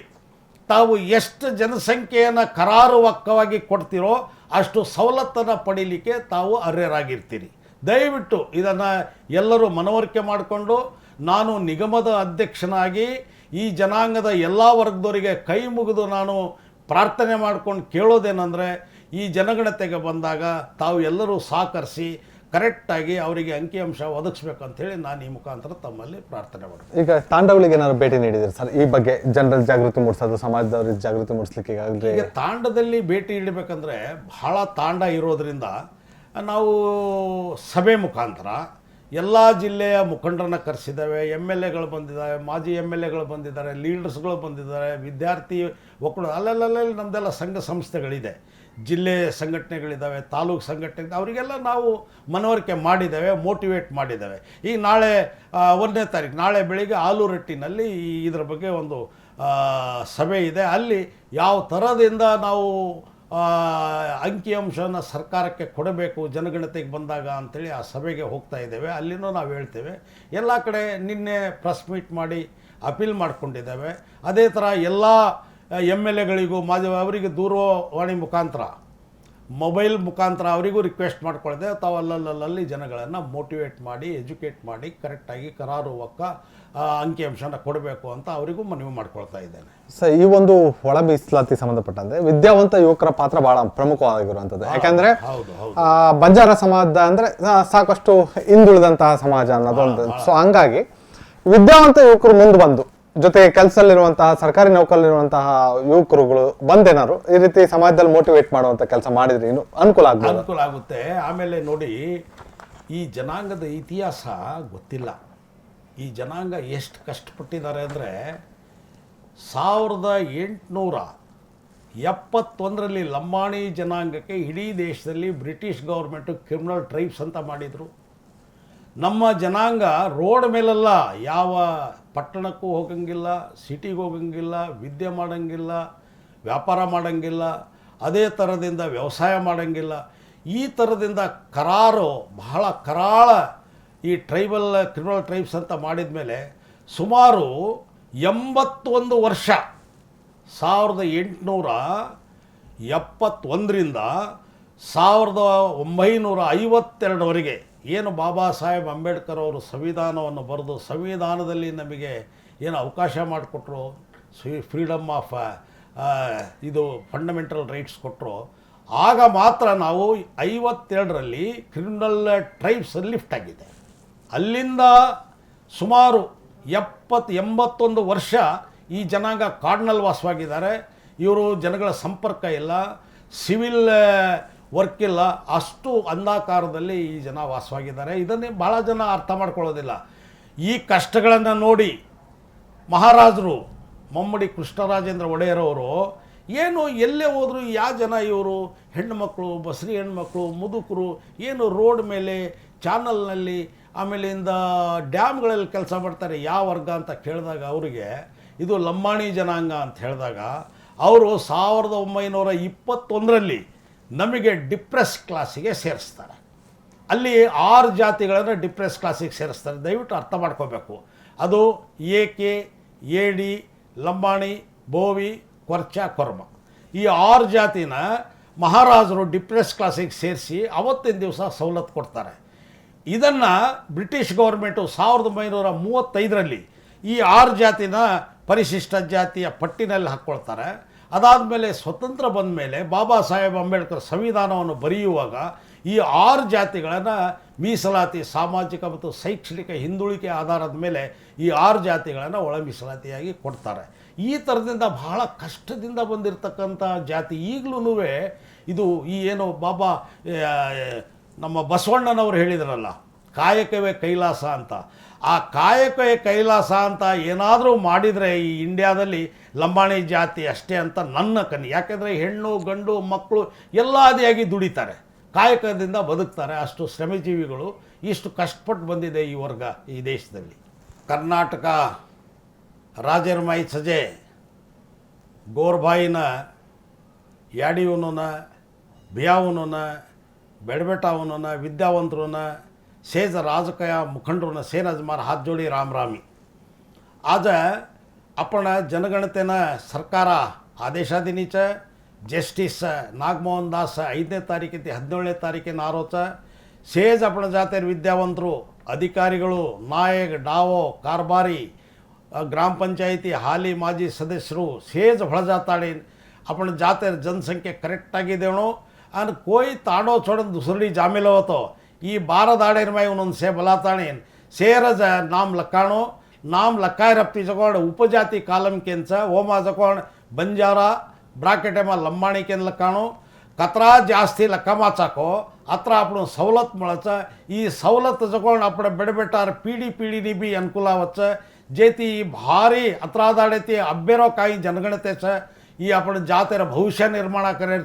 ತಾವು ಎಷ್ಟು ಜನಸಂಖ್ಯೆಯನ್ನು ಕರಾರುವಕ್ಕವಾಗಿ ಕೊಡ್ತೀರೋ ಅಷ್ಟು ಸವಲತ್ತನ್ನು ಪಡೀಲಿಕ್ಕೆ ತಾವು ಅರ್ಹರಾಗಿರ್ತೀರಿ. ದಯವಿಟ್ಟು ಇದನ್ನು ಎಲ್ಲರೂ ಮನವರಿಕೆ ಮಾಡಿಕೊಂಡು ನಾನು ನಿಗಮದ ಅಧ್ಯಕ್ಷನಾಗಿ ಈ ಜನಾಂಗದ ಎಲ್ಲ ವರ್ಗದವರಿಗೆ ಕೈ ಮುಗಿದು ನಾನು ಪ್ರಾರ್ಥನೆ ಮಾಡ್ಕೊಂಡು ಕೇಳೋದೇನೆಂದರೆ ಈ ಜನಗಣತೆಗೆ ಬಂದಾಗ ತಾವು ಎಲ್ಲರೂ ಸಹಕರಿಸಿ ಕರೆಕ್ಟಾಗಿ ಅವರಿಗೆ ಅಂಕಿಅಂಶ ಒದಗಿಸ್ಬೇಕು ಅಂತೇಳಿ ನಾನು ಈ ಮುಖಾಂತರ ತಮ್ಮಲ್ಲಿ ಪ್ರಾರ್ಥನೆ ಮಾಡ್ತೀನಿ. ಈಗ ತಾಂಡವಳಿಗೆ ಏನಾದ್ರು ಭೇಟಿ ನೀಡಿದ್ದೀರಿ ಸರ್? ಈ ಬಗ್ಗೆ ಜನರಲ್ಲಿ ಜಾಗೃತಿ ಮೂಡಿಸೋದು ಸಮಾಜದವ್ರಿಗೆ ಜಾಗೃತಿ ಮೂಡಿಸ್ಲಿಕ್ಕೆ ಈಗಾಗಲೇ ಈಗ ತಾಂಡದಲ್ಲಿ ಭೇಟಿ ಇಡಬೇಕಂದ್ರೆ ಬಹಳ ತಾಂಡ ಇರೋದರಿಂದ ನಾವು ಸಭೆ ಮುಖಾಂತರ ಎಲ್ಲ ಜಿಲ್ಲೆಯ ಮುಖಂಡರನ್ನ ಕರೆಸಿದ್ದಾವೆ ಎಂ ಎಲ್ ಎಗಳು ಬಂದಿದ್ದಾವೆ, ಮಾಜಿ ಎಂ ಎಲ್ ಎಗಳು ಬಂದಿದ್ದಾರೆ, ಲೀಡರ್ಸ್ಗಳು ಬಂದಿದ್ದಾರೆ, ವಿದ್ಯಾರ್ಥಿ ಒಕ್ಕೂಟ ಅಲ್ಲಲ್ಲಲ್ಲಿ ನಮ್ಮದೆಲ್ಲ ಸಂಘ ಸಂಸ್ಥೆಗಳಿದೆ. ಜಿಲ್ಲೆ ಸಂಘಟನೆಗಳಿದ್ದಾವೆ, ತಾಲೂಕು ಸಂಘಟನೆ, ಅವರಿಗೆಲ್ಲ ನಾವು ಮನವರಿಕೆ ಮಾಡಿದ್ದೇವೆ, ಮೋಟಿವೇಟ್ ಮಾಡಿದ್ದೇವೆ. ಈಗ ನಾಳೆ ಒಂದನೇ ತಾರೀಕು, ನಾಳೆ ಬೆಳಿಗ್ಗೆ ಆಲೂರಟ್ಟಿನಲ್ಲಿ ಇದರ ಬಗ್ಗೆ ಒಂದು ಸಭೆ ಇದೆ. ಅಲ್ಲಿ ಯಾವ ಥರದಿಂದ ನಾವು ಅಂಕಿಅಂಶನ ಸರ್ಕಾರಕ್ಕೆ ಕೊಡಬೇಕು, ಜನಗಣತೆಗೆ ಬಂದಾಗ ಅಂಥೇಳಿ ಆ ಸಭೆಗೆ ಹೋಗ್ತಾ ಇದ್ದೇವೆ. ಅಲ್ಲಿನೂ ನಾವು ಹೇಳ್ತೇವೆ. ಎಲ್ಲ ಕಡೆ ನಿನ್ನೆ ಪ್ರೆಸ್ ಮೀಟ್ ಮಾಡಿ ಅಪೀಲ್ ಮಾಡಿಕೊಂಡಿದ್ದೇವೆ. ಅದೇ ಥರ ಎಲ್ಲ ಎಂ ಎಲ್ ಎಗಳಿಗೂ, ಮಾಜಿ, ಅವರಿಗೆ ದೂರವಾಣಿ ಮುಖಾಂತರ, ಮೊಬೈಲ್ ಮುಖಾಂತರ ಅವರಿಗೂ ರಿಕ್ವೆಸ್ಟ್ ಮಾಡ್ಕೊಳ್ದೆ. ತಾವು ಅಲ್ಲಲ್ಲಲ್ಲಿ ಜನಗಳನ್ನು ಮೋಟಿವೇಟ್ ಮಾಡಿ ಎಜುಕೇಟ್ ಮಾಡಿ ಕರೆಕ್ಟಾಗಿ ಕರಾರುವಕ್ಕ ಅಂಕಿಅಂಶನ ಕೊಡಬೇಕು ಅಂತ ಅವರಿಗೂ ಮನವಿ ಮಾಡ್ಕೊಳ್ತಾ ಇದ್ದೇನೆ. ಸರ್ ಈ ಒಂದು ಒಳ ಮೀಸಲಾತಿ ಸಂಬಂಧಪಟ್ಟಂತೆ ವಿದ್ಯಾವಂತ ಯುವಕರ ಪಾತ್ರ ಬಹಳ ಪ್ರಮುಖವಾಗಿರುವಂಥದ್ದು. ಯಾಕಂದ್ರೆ ಬಂಜಾರ ಸಮಾಜ ಅಂದ್ರೆ ಸಾಕಷ್ಟು ಹಿಂದುಳಿದಂತಹ ಸಮಾಜ ಅನ್ನೋದೊಂದು. ಸೊ ಹಂಗಾಗಿ ವಿದ್ಯಾವಂತ ಯುವಕರು ಮುಂದೆ ಬಂದು ಜೊತೆಗೆ ಕೆಲಸದಲ್ಲಿರುವಂತಹ ಸರ್ಕಾರಿ ನೌಕರಲ್ಲಿರುವಂತಹ ಯುವಕರುಗಳು ಬಂದೇನಾರು ಈ ರೀತಿ ಸಮಾಜದಲ್ಲಿ ಮೋಟಿವೇಟ್ ಮಾಡುವಂತ ಕೆಲಸ ಮಾಡಿದ್ರೆ ಇನ್ನು ಅನುಕೂಲ ಆಗುತ್ತೆ ಅನುಕೂಲ ಆಗುತ್ತೆ. ಆಮೇಲೆ ನೋಡಿ ಈ ಜನಾಂಗದ ಇತಿಹಾಸ ಗೊತ್ತಿಲ್ಲ. ಈ ಜನಾಂಗ ಎಷ್ಟು ಕಷ್ಟಪಟ್ಟಿದ್ದಾರೆ ಅಂದರೆ ಸಾವಿರದ ಎಂಟುನೂರ ಎಪ್ಪತ್ತೊಂದರಲ್ಲಿ ಲಂಬಾಣಿ ಜನಾಂಗಕ್ಕೆ ಇಡೀ ದೇಶದಲ್ಲಿ ಬ್ರಿಟಿಷ್ ಗೌರ್ಮೆಂಟು ಕ್ರಿಮಿನಲ್ ಟ್ರೈಬ್ಸ್ ಅಂತ ಮಾಡಿದರು. ನಮ್ಮ ಜನಾಂಗ ರೋಡ್ ಮೇಲೆಲ್ಲ, ಯಾವ ಪಟ್ಟಣಕ್ಕೂ ಹೋಗಂಗಿಲ್ಲ, ಸಿಟಿಗೆ ಹೋಗಂಗಿಲ್ಲ, ವಿದ್ಯೆ ಮಾಡೋಂಗಿಲ್ಲ, ವ್ಯಾಪಾರ ಮಾಡೋಂಗಿಲ್ಲ, ಅದೇ ಥರದಿಂದ ವ್ಯವಸಾಯ ಮಾಡೋಂಗಿಲ್ಲ. ಈ ಥರದಿಂದ ಕರಾರು, ಬಹಳ ಕರಾಳ ಈ ಟ್ರೈಬಲ್ ಕ್ರಿಮಿನಲ್ ಟ್ರೈಬ್ಸ್ ಅಂತ ಮಾಡಿದ ಮೇಲೆ ಸುಮಾರು ಎಂಬತ್ತೊಂದು ವರ್ಷ, ಸಾವಿರದ ಎಂಟುನೂರ ಎಪ್ಪತ್ತೊಂದರಿಂದ ಸಾವಿರದ ಒಂಬೈನೂರ ಐವತ್ತೆರಡವರೆಗೆ ಏನು ಬಾಬಾ ಸಾಹೇಬ್ ಅಂಬೇಡ್ಕರ್ ಅವರು ಸಂವಿಧಾನವನ್ನು ಬರೆದು ಸಂವಿಧಾನದಲ್ಲಿ ನಮಗೆ ಏನು ಅವಕಾಶ ಮಾಡಿಕೊಟ್ರು ಫ್ರೀಡಮ್ ಆಫ್ ಇದು ಫಂಡಮೆಂಟಲ್ ರೈಟ್ಸ್ ಕೊಟ್ಟರು ಆಗ ಮಾತ್ರ ನಾವು ಐವತ್ತೆರಡರಲ್ಲಿ ಕ್ರಿಮಿನಲ್ ಟ್ರೈಬ್ಸ್ ಲಿಫ್ಟ್ ಆಗಿದೆ ಅಲ್ಲಿಂದ ಸುಮಾರು ಎಪ್ಪತ್ತು ಎಂಬತ್ತೊಂದು ವರ್ಷ ಈ ಜನಾಂಗ ಕಾಡಿನಲ್ಲಿ ವಾಸವಾಗಿದ್ದಾರೆ. ಇವರು ಜನಗಳ ಸಂಪರ್ಕ ಇಲ್ಲ, ಸಿವಿಲ್ ವರ್ಕ್ ಇಲ್ಲ, ಅಷ್ಟು ಅಂಧಾಕಾರದಲ್ಲಿ ಈ ಜನ ವಾಸವಾಗಿದ್ದಾರೆ. ಇದನ್ನೇ ಭಾಳ ಜನ ಅರ್ಥ ಮಾಡ್ಕೊಳ್ಳೋದಿಲ್ಲ. ಈ ಕಷ್ಟಗಳನ್ನು ನೋಡಿ ಮಹಾರಾಜರು ಮಮ್ಮಡಿ ಕೃಷ್ಣರಾಜೇಂದ್ರ ಒಡೆಯರವರು, ಏನು, ಎಲ್ಲೇ ಹೋದರೂ ಯಾವ ಜನ ಇವರು? ಹೆಣ್ಣುಮಕ್ಕಳು ಬಸರಿ ಹೆಣ್ಮಕ್ಳು ಮುದುಕರು, ಏನು ರೋಡ್ ಮೇಲೆ, ಚಾನಲ್ನಲ್ಲಿ ಆಮೇಲಿಂದ ಡ್ಯಾಮ್ಗಳಲ್ಲಿ ಕೆಲಸ ಮಾಡ್ತಾರೆ ಯಾವ ವರ್ಗ ಅಂತ ಕೇಳಿದಾಗ ಅವರಿಗೆ, ಇದು ಲಂಬಾಣಿ ಜನಾಂಗ ಅಂತ ಹೇಳಿದಾಗ, ಅವರು ಸಾವಿರದ ಒಂಬೈನೂರ ಇಪ್ಪತ್ತೊಂದರಲ್ಲಿ ನಮಗೆ ಡಿಪ್ರೆಸ್ ಕ್ಲಾಸಿಗೆ ಸೇರಿಸ್ತಾರೆ. ಅಲ್ಲಿ ಆರು ಜಾತಿಗಳನ್ನು ಡಿಪ್ರೆಸ್ ಕ್ಲಾಸಿಗೆ ಸೇರಿಸ್ತಾರೆ. ದಯವಿಟ್ಟು ಅರ್ಥ ಮಾಡ್ಕೋಬೇಕು. ಅದು A K, A D, Lambani, Bovi, Korcha, Korma. ಈ ಆರು ಜಾತಿನ ಮಹಾರಾಜರು ಡಿಪ್ರೆಸ್ ಕ್ಲಾಸಿಗೆ ಸೇರಿಸಿ ಅವತ್ತಿನ ದಿವಸ ಸವಲತ್ತು ಕೊಡ್ತಾರೆ. ಇದನ್ನು ಬ್ರಿಟಿಷ್ ಗೌರ್ಮೆಂಟು ಸಾವಿರದ ಒಂಬೈನೂರ ಮೂವತ್ತೈದರಲ್ಲಿ ಈ ಆರು ಜಾತಿನ ಪರಿಶಿಷ್ಟ ಜಾತಿಯ ಪಟ್ಟಿನಲ್ಲಿ ಹಾಕ್ಕೊಳ್ತಾರೆ. ಅದಾದಮೇಲೆ ಸ್ವತಂತ್ರ ಬಂದ ಮೇಲೆ ಬಾಬಾ ಸಾಹೇಬ್ ಅಂಬೇಡ್ಕರ್ ಸಂವಿಧಾನವನ್ನು ಬರೆಯುವಾಗ ಈ ಆರು ಜಾತಿಗಳನ್ನು ಮೀಸಲಾತಿ, ಸಾಮಾಜಿಕ ಮತ್ತು ಶೈಕ್ಷಣಿಕ ಹಿಂದುಳಿಕೆ ಆಧಾರದ ಮೇಲೆ ಈ ಆರು ಜಾತಿಗಳನ್ನು ಒಳ ಮೀಸಲಾತಿಯಾಗಿ ಕೊಡ್ತಾರೆ. ಈ ಥರದಿಂದ ಬಹಳ ಕಷ್ಟದಿಂದ ಬಂದಿರತಕ್ಕಂಥ ಜಾತಿ ಈಗಲೂ ಇದು ಈ ಏನು ಬಾಬಾ ನಮ್ಮ ಬಸವಣ್ಣನವರು ಹೇಳಿದ್ರಲ್ಲ, ಕಾಯಕವೇ ಕೈಲಾಸ ಅಂತ. ಆ ಕಾಯಕವೇ ಕೈಲಾಸ ಅಂತ ಏನಾದರೂ ಮಾಡಿದರೆ ಈ ಇಂಡಿಯಾದಲ್ಲಿ ಲಂಬಾಣಿ ಜಾತಿ ಅಷ್ಟೇ ಅಂತ ನನ್ನ ಕನಿ ಯಾಕೆಂದರೆ ಹೆಣ್ಣು, ಗಂಡು, ಮಕ್ಕಳು ಎಲ್ಲ ಆದಿಯಾಗಿ ದುಡಿತಾರೆ. ಕಾಯಕದಿಂದ ಬದುಕ್ತಾರೆ ಅಷ್ಟು ಶ್ರಮಜೀವಿಗಳು. ಇಷ್ಟು ಕಷ್ಟಪಟ್ಟು ಬಂದಿದೆ ಈ ವರ್ಗ ಈ ದೇಶದಲ್ಲಿ. ಕರ್ನಾಟಕ ರಾಜರ್ಮಾಯಿ ಸಜೆ, ಗೋರ್ಬಾಯಿನ ಯಾಡಿಯೂನ ಬಿಯಾವನನ ಬೆಡಬೆಟ್ಟವನನ್ನ, ವಿದ್ಯಾವಂತರನ್ನ, ಸೇಜ ರಾಜಕೀಯ ಮುಖಂಡರನ್ನ ಸೇನಜ್ಮಾರ್ ಹಾತ್ ಜೋಡಿ ರಾಮರಾಮಿ ಆಜ ಅಪ್ಪಣ ಜನಗಣತೆನ ಸರ್ಕಾರ ಆದೇಶಾದಿನೀಚ ಜಸ್ಟಿಸ್ ನಾಗಮೋಹನ್ ದಾಸ್ ಐದನೇ ತಾರೀಕಿತಿ ಹದಿನೇಳನೇ ತಾರೀಕಿನ ಆರೋಚ, ಸೇಜ್ ಅಪ್ಪಣ ಜಾತಿಯ ವಿದ್ಯಾವಂತರು, ಅಧಿಕಾರಿಗಳು, ನಾಯಕ್, ಡಾವೋ, ಕಾರ್ಬಾರಿ ಗ್ರಾಮ ಪಂಚಾಯಿತಿ, ಹಾಲಿ ಮಾಜಿ ಸದಸ್ಯರು ಸೇಜ್ ಹೊಳಜಾತಾಳಿ ಅಪ್ಪಣ ಜಾತಿಯ ಜನಸಂಖ್ಯೆ ಕರೆಕ್ಟಾಗಿದ್ದೇವೋ ಅಂದ್ರೆ ಕೋಯ್ ತಾಡೋ ಚೊಡನ್ ದುಸರಡಿ ಜಾಮಿಲ್ ಹೋತೋ ಈ ಬಾರದ ಆಡೇನ ಮೈ ಒಂದೊಂದು ಸೇ ಬಲಾತಾಣೇನ್ ಸೇರ ಜ ನಾಮ್ ಲಕ್ಕಾಣು, ನಾಮ್ ಲಕ್ಕಾಯ್ ರಪ್ತಿ ಜಗೊಂಡು ಉಪಜಾತಿ ಕಾಲಂ ಕೆಂಚ, ಓಮ ಜಗೋಣ ಬಂಜಾರ બ્રાકેટેમાં લંબાણી ಜಾಸ್ತಿ લખાણો કતરા જાસ્તી सवलत ચાકો અત્ર આપણું ಸವಲತ್ મળે છે એ સવલત જગોણ આપણે બેડબેટાર પીડી પીડીની ಅನುಕೂಲ અનુકૂલા ಜೇತಿ ಭಾರಿ ಹತ್ರ ದಾಡೈತಿ અબ્બેરો ಕಾಯಿ ಜನಗಣತೆ ಸ ಈ આપણે ಜಾತ್ರೆ ಭವಿಷ್ಯ ನಿರ್ಮಾಣ કરે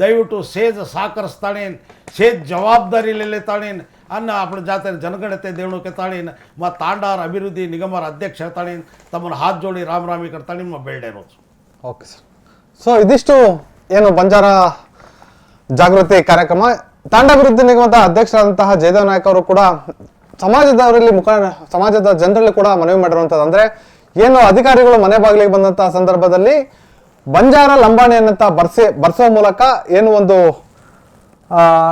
ದಯವಿಟ್ಟು ಸೇಜ್ ಸಾಕರಿಸ್ತಾಳೇನು, ಸೇಜ್ ಜವಾಬ್ದಾರಿ ಲೆಲೆತಾಳೇನು ಅನ್ನ આપણે ಜಾತ್ರೆ ಜನಗಣತೆ ದೇವಣಕ್ಕೆ ತಾಳೇನು, ಮಾ ತಾಂಡಾರ ಅಭಿವೃದ್ಧಿ ನಿಗಮರ ಅಧ್ಯಕ್ಷ ಹೇಳ್ತಾಳೇನು ತಮ್ಮನ್ನ ಹಾತ್ ಜೋಡಿ ರಾಮರಾಮಿ ಕರ್ತಾಳೆ ನಿಮ್ಮ ಬೇಡೇನೋ ಓಕೆ ಸರ್. ಸೊ ಇದಿಷ್ಟು ಏನು ಬಂಜಾರ ಜಾಗೃತಿ ಕಾರ್ಯಕ್ರಮ. ತಾಂಡಾಭಿವೃದ್ಧಿ ನಿಗಮದ ಅಧ್ಯಕ್ಷರಾದಂತಹ ಜಯದೇವ ನಾಯಕ್ ಅವರು ಕೂಡ ಸಮಾಜದವರಲ್ಲಿ ಮುಖ, ಸಮಾಜದ ಜನರಲ್ಲಿ ಕೂಡ ಮನವಿ ಮಾಡಿರುವಂಥದ್ದು. ಅಂದರೆ, ಏನು ಅಧಿಕಾರಿಗಳು ಮನೆ ಬಾಗಿಲಿಗೆ ಬಂದಂತಹ ಸಂದರ್ಭದಲ್ಲಿ ಬಂಜಾರ ಲಂಬಾಣಿ ಅನ್ನಂತ ಬರ್ಸಿ, ಬರ್ಸೋ ಮೂಲಕ ಏನು ಒಂದು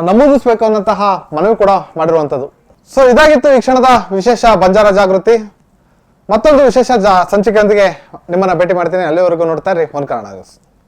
ನಮೂದಿಸಬೇಕು ಅನ್ನಂತಹ ಮನವಿ ಕೂಡ ಮಾಡಿರುವಂಥದ್ದು. ಸೊ ಇದಾಗಿತ್ತು ಈ ಕ್ಷಣದ ವಿಶೇಷ ಬಂಜಾರ ಜಾಗೃತಿ. ಮತ್ತೊಂದು ವಿಶೇಷ ಜಾ, ಸಂಚಿಕೆಯೊಂದಿಗೆ ನಿಮ್ಮನ್ನ ಭೇಟಿ ಮಾಡ್ತೀನಿ. ಅಲ್ಲಿವರೆಗೂ ನೋಡ್ತಾ ಇರಿ. ಒಂದು ಕಾರಣ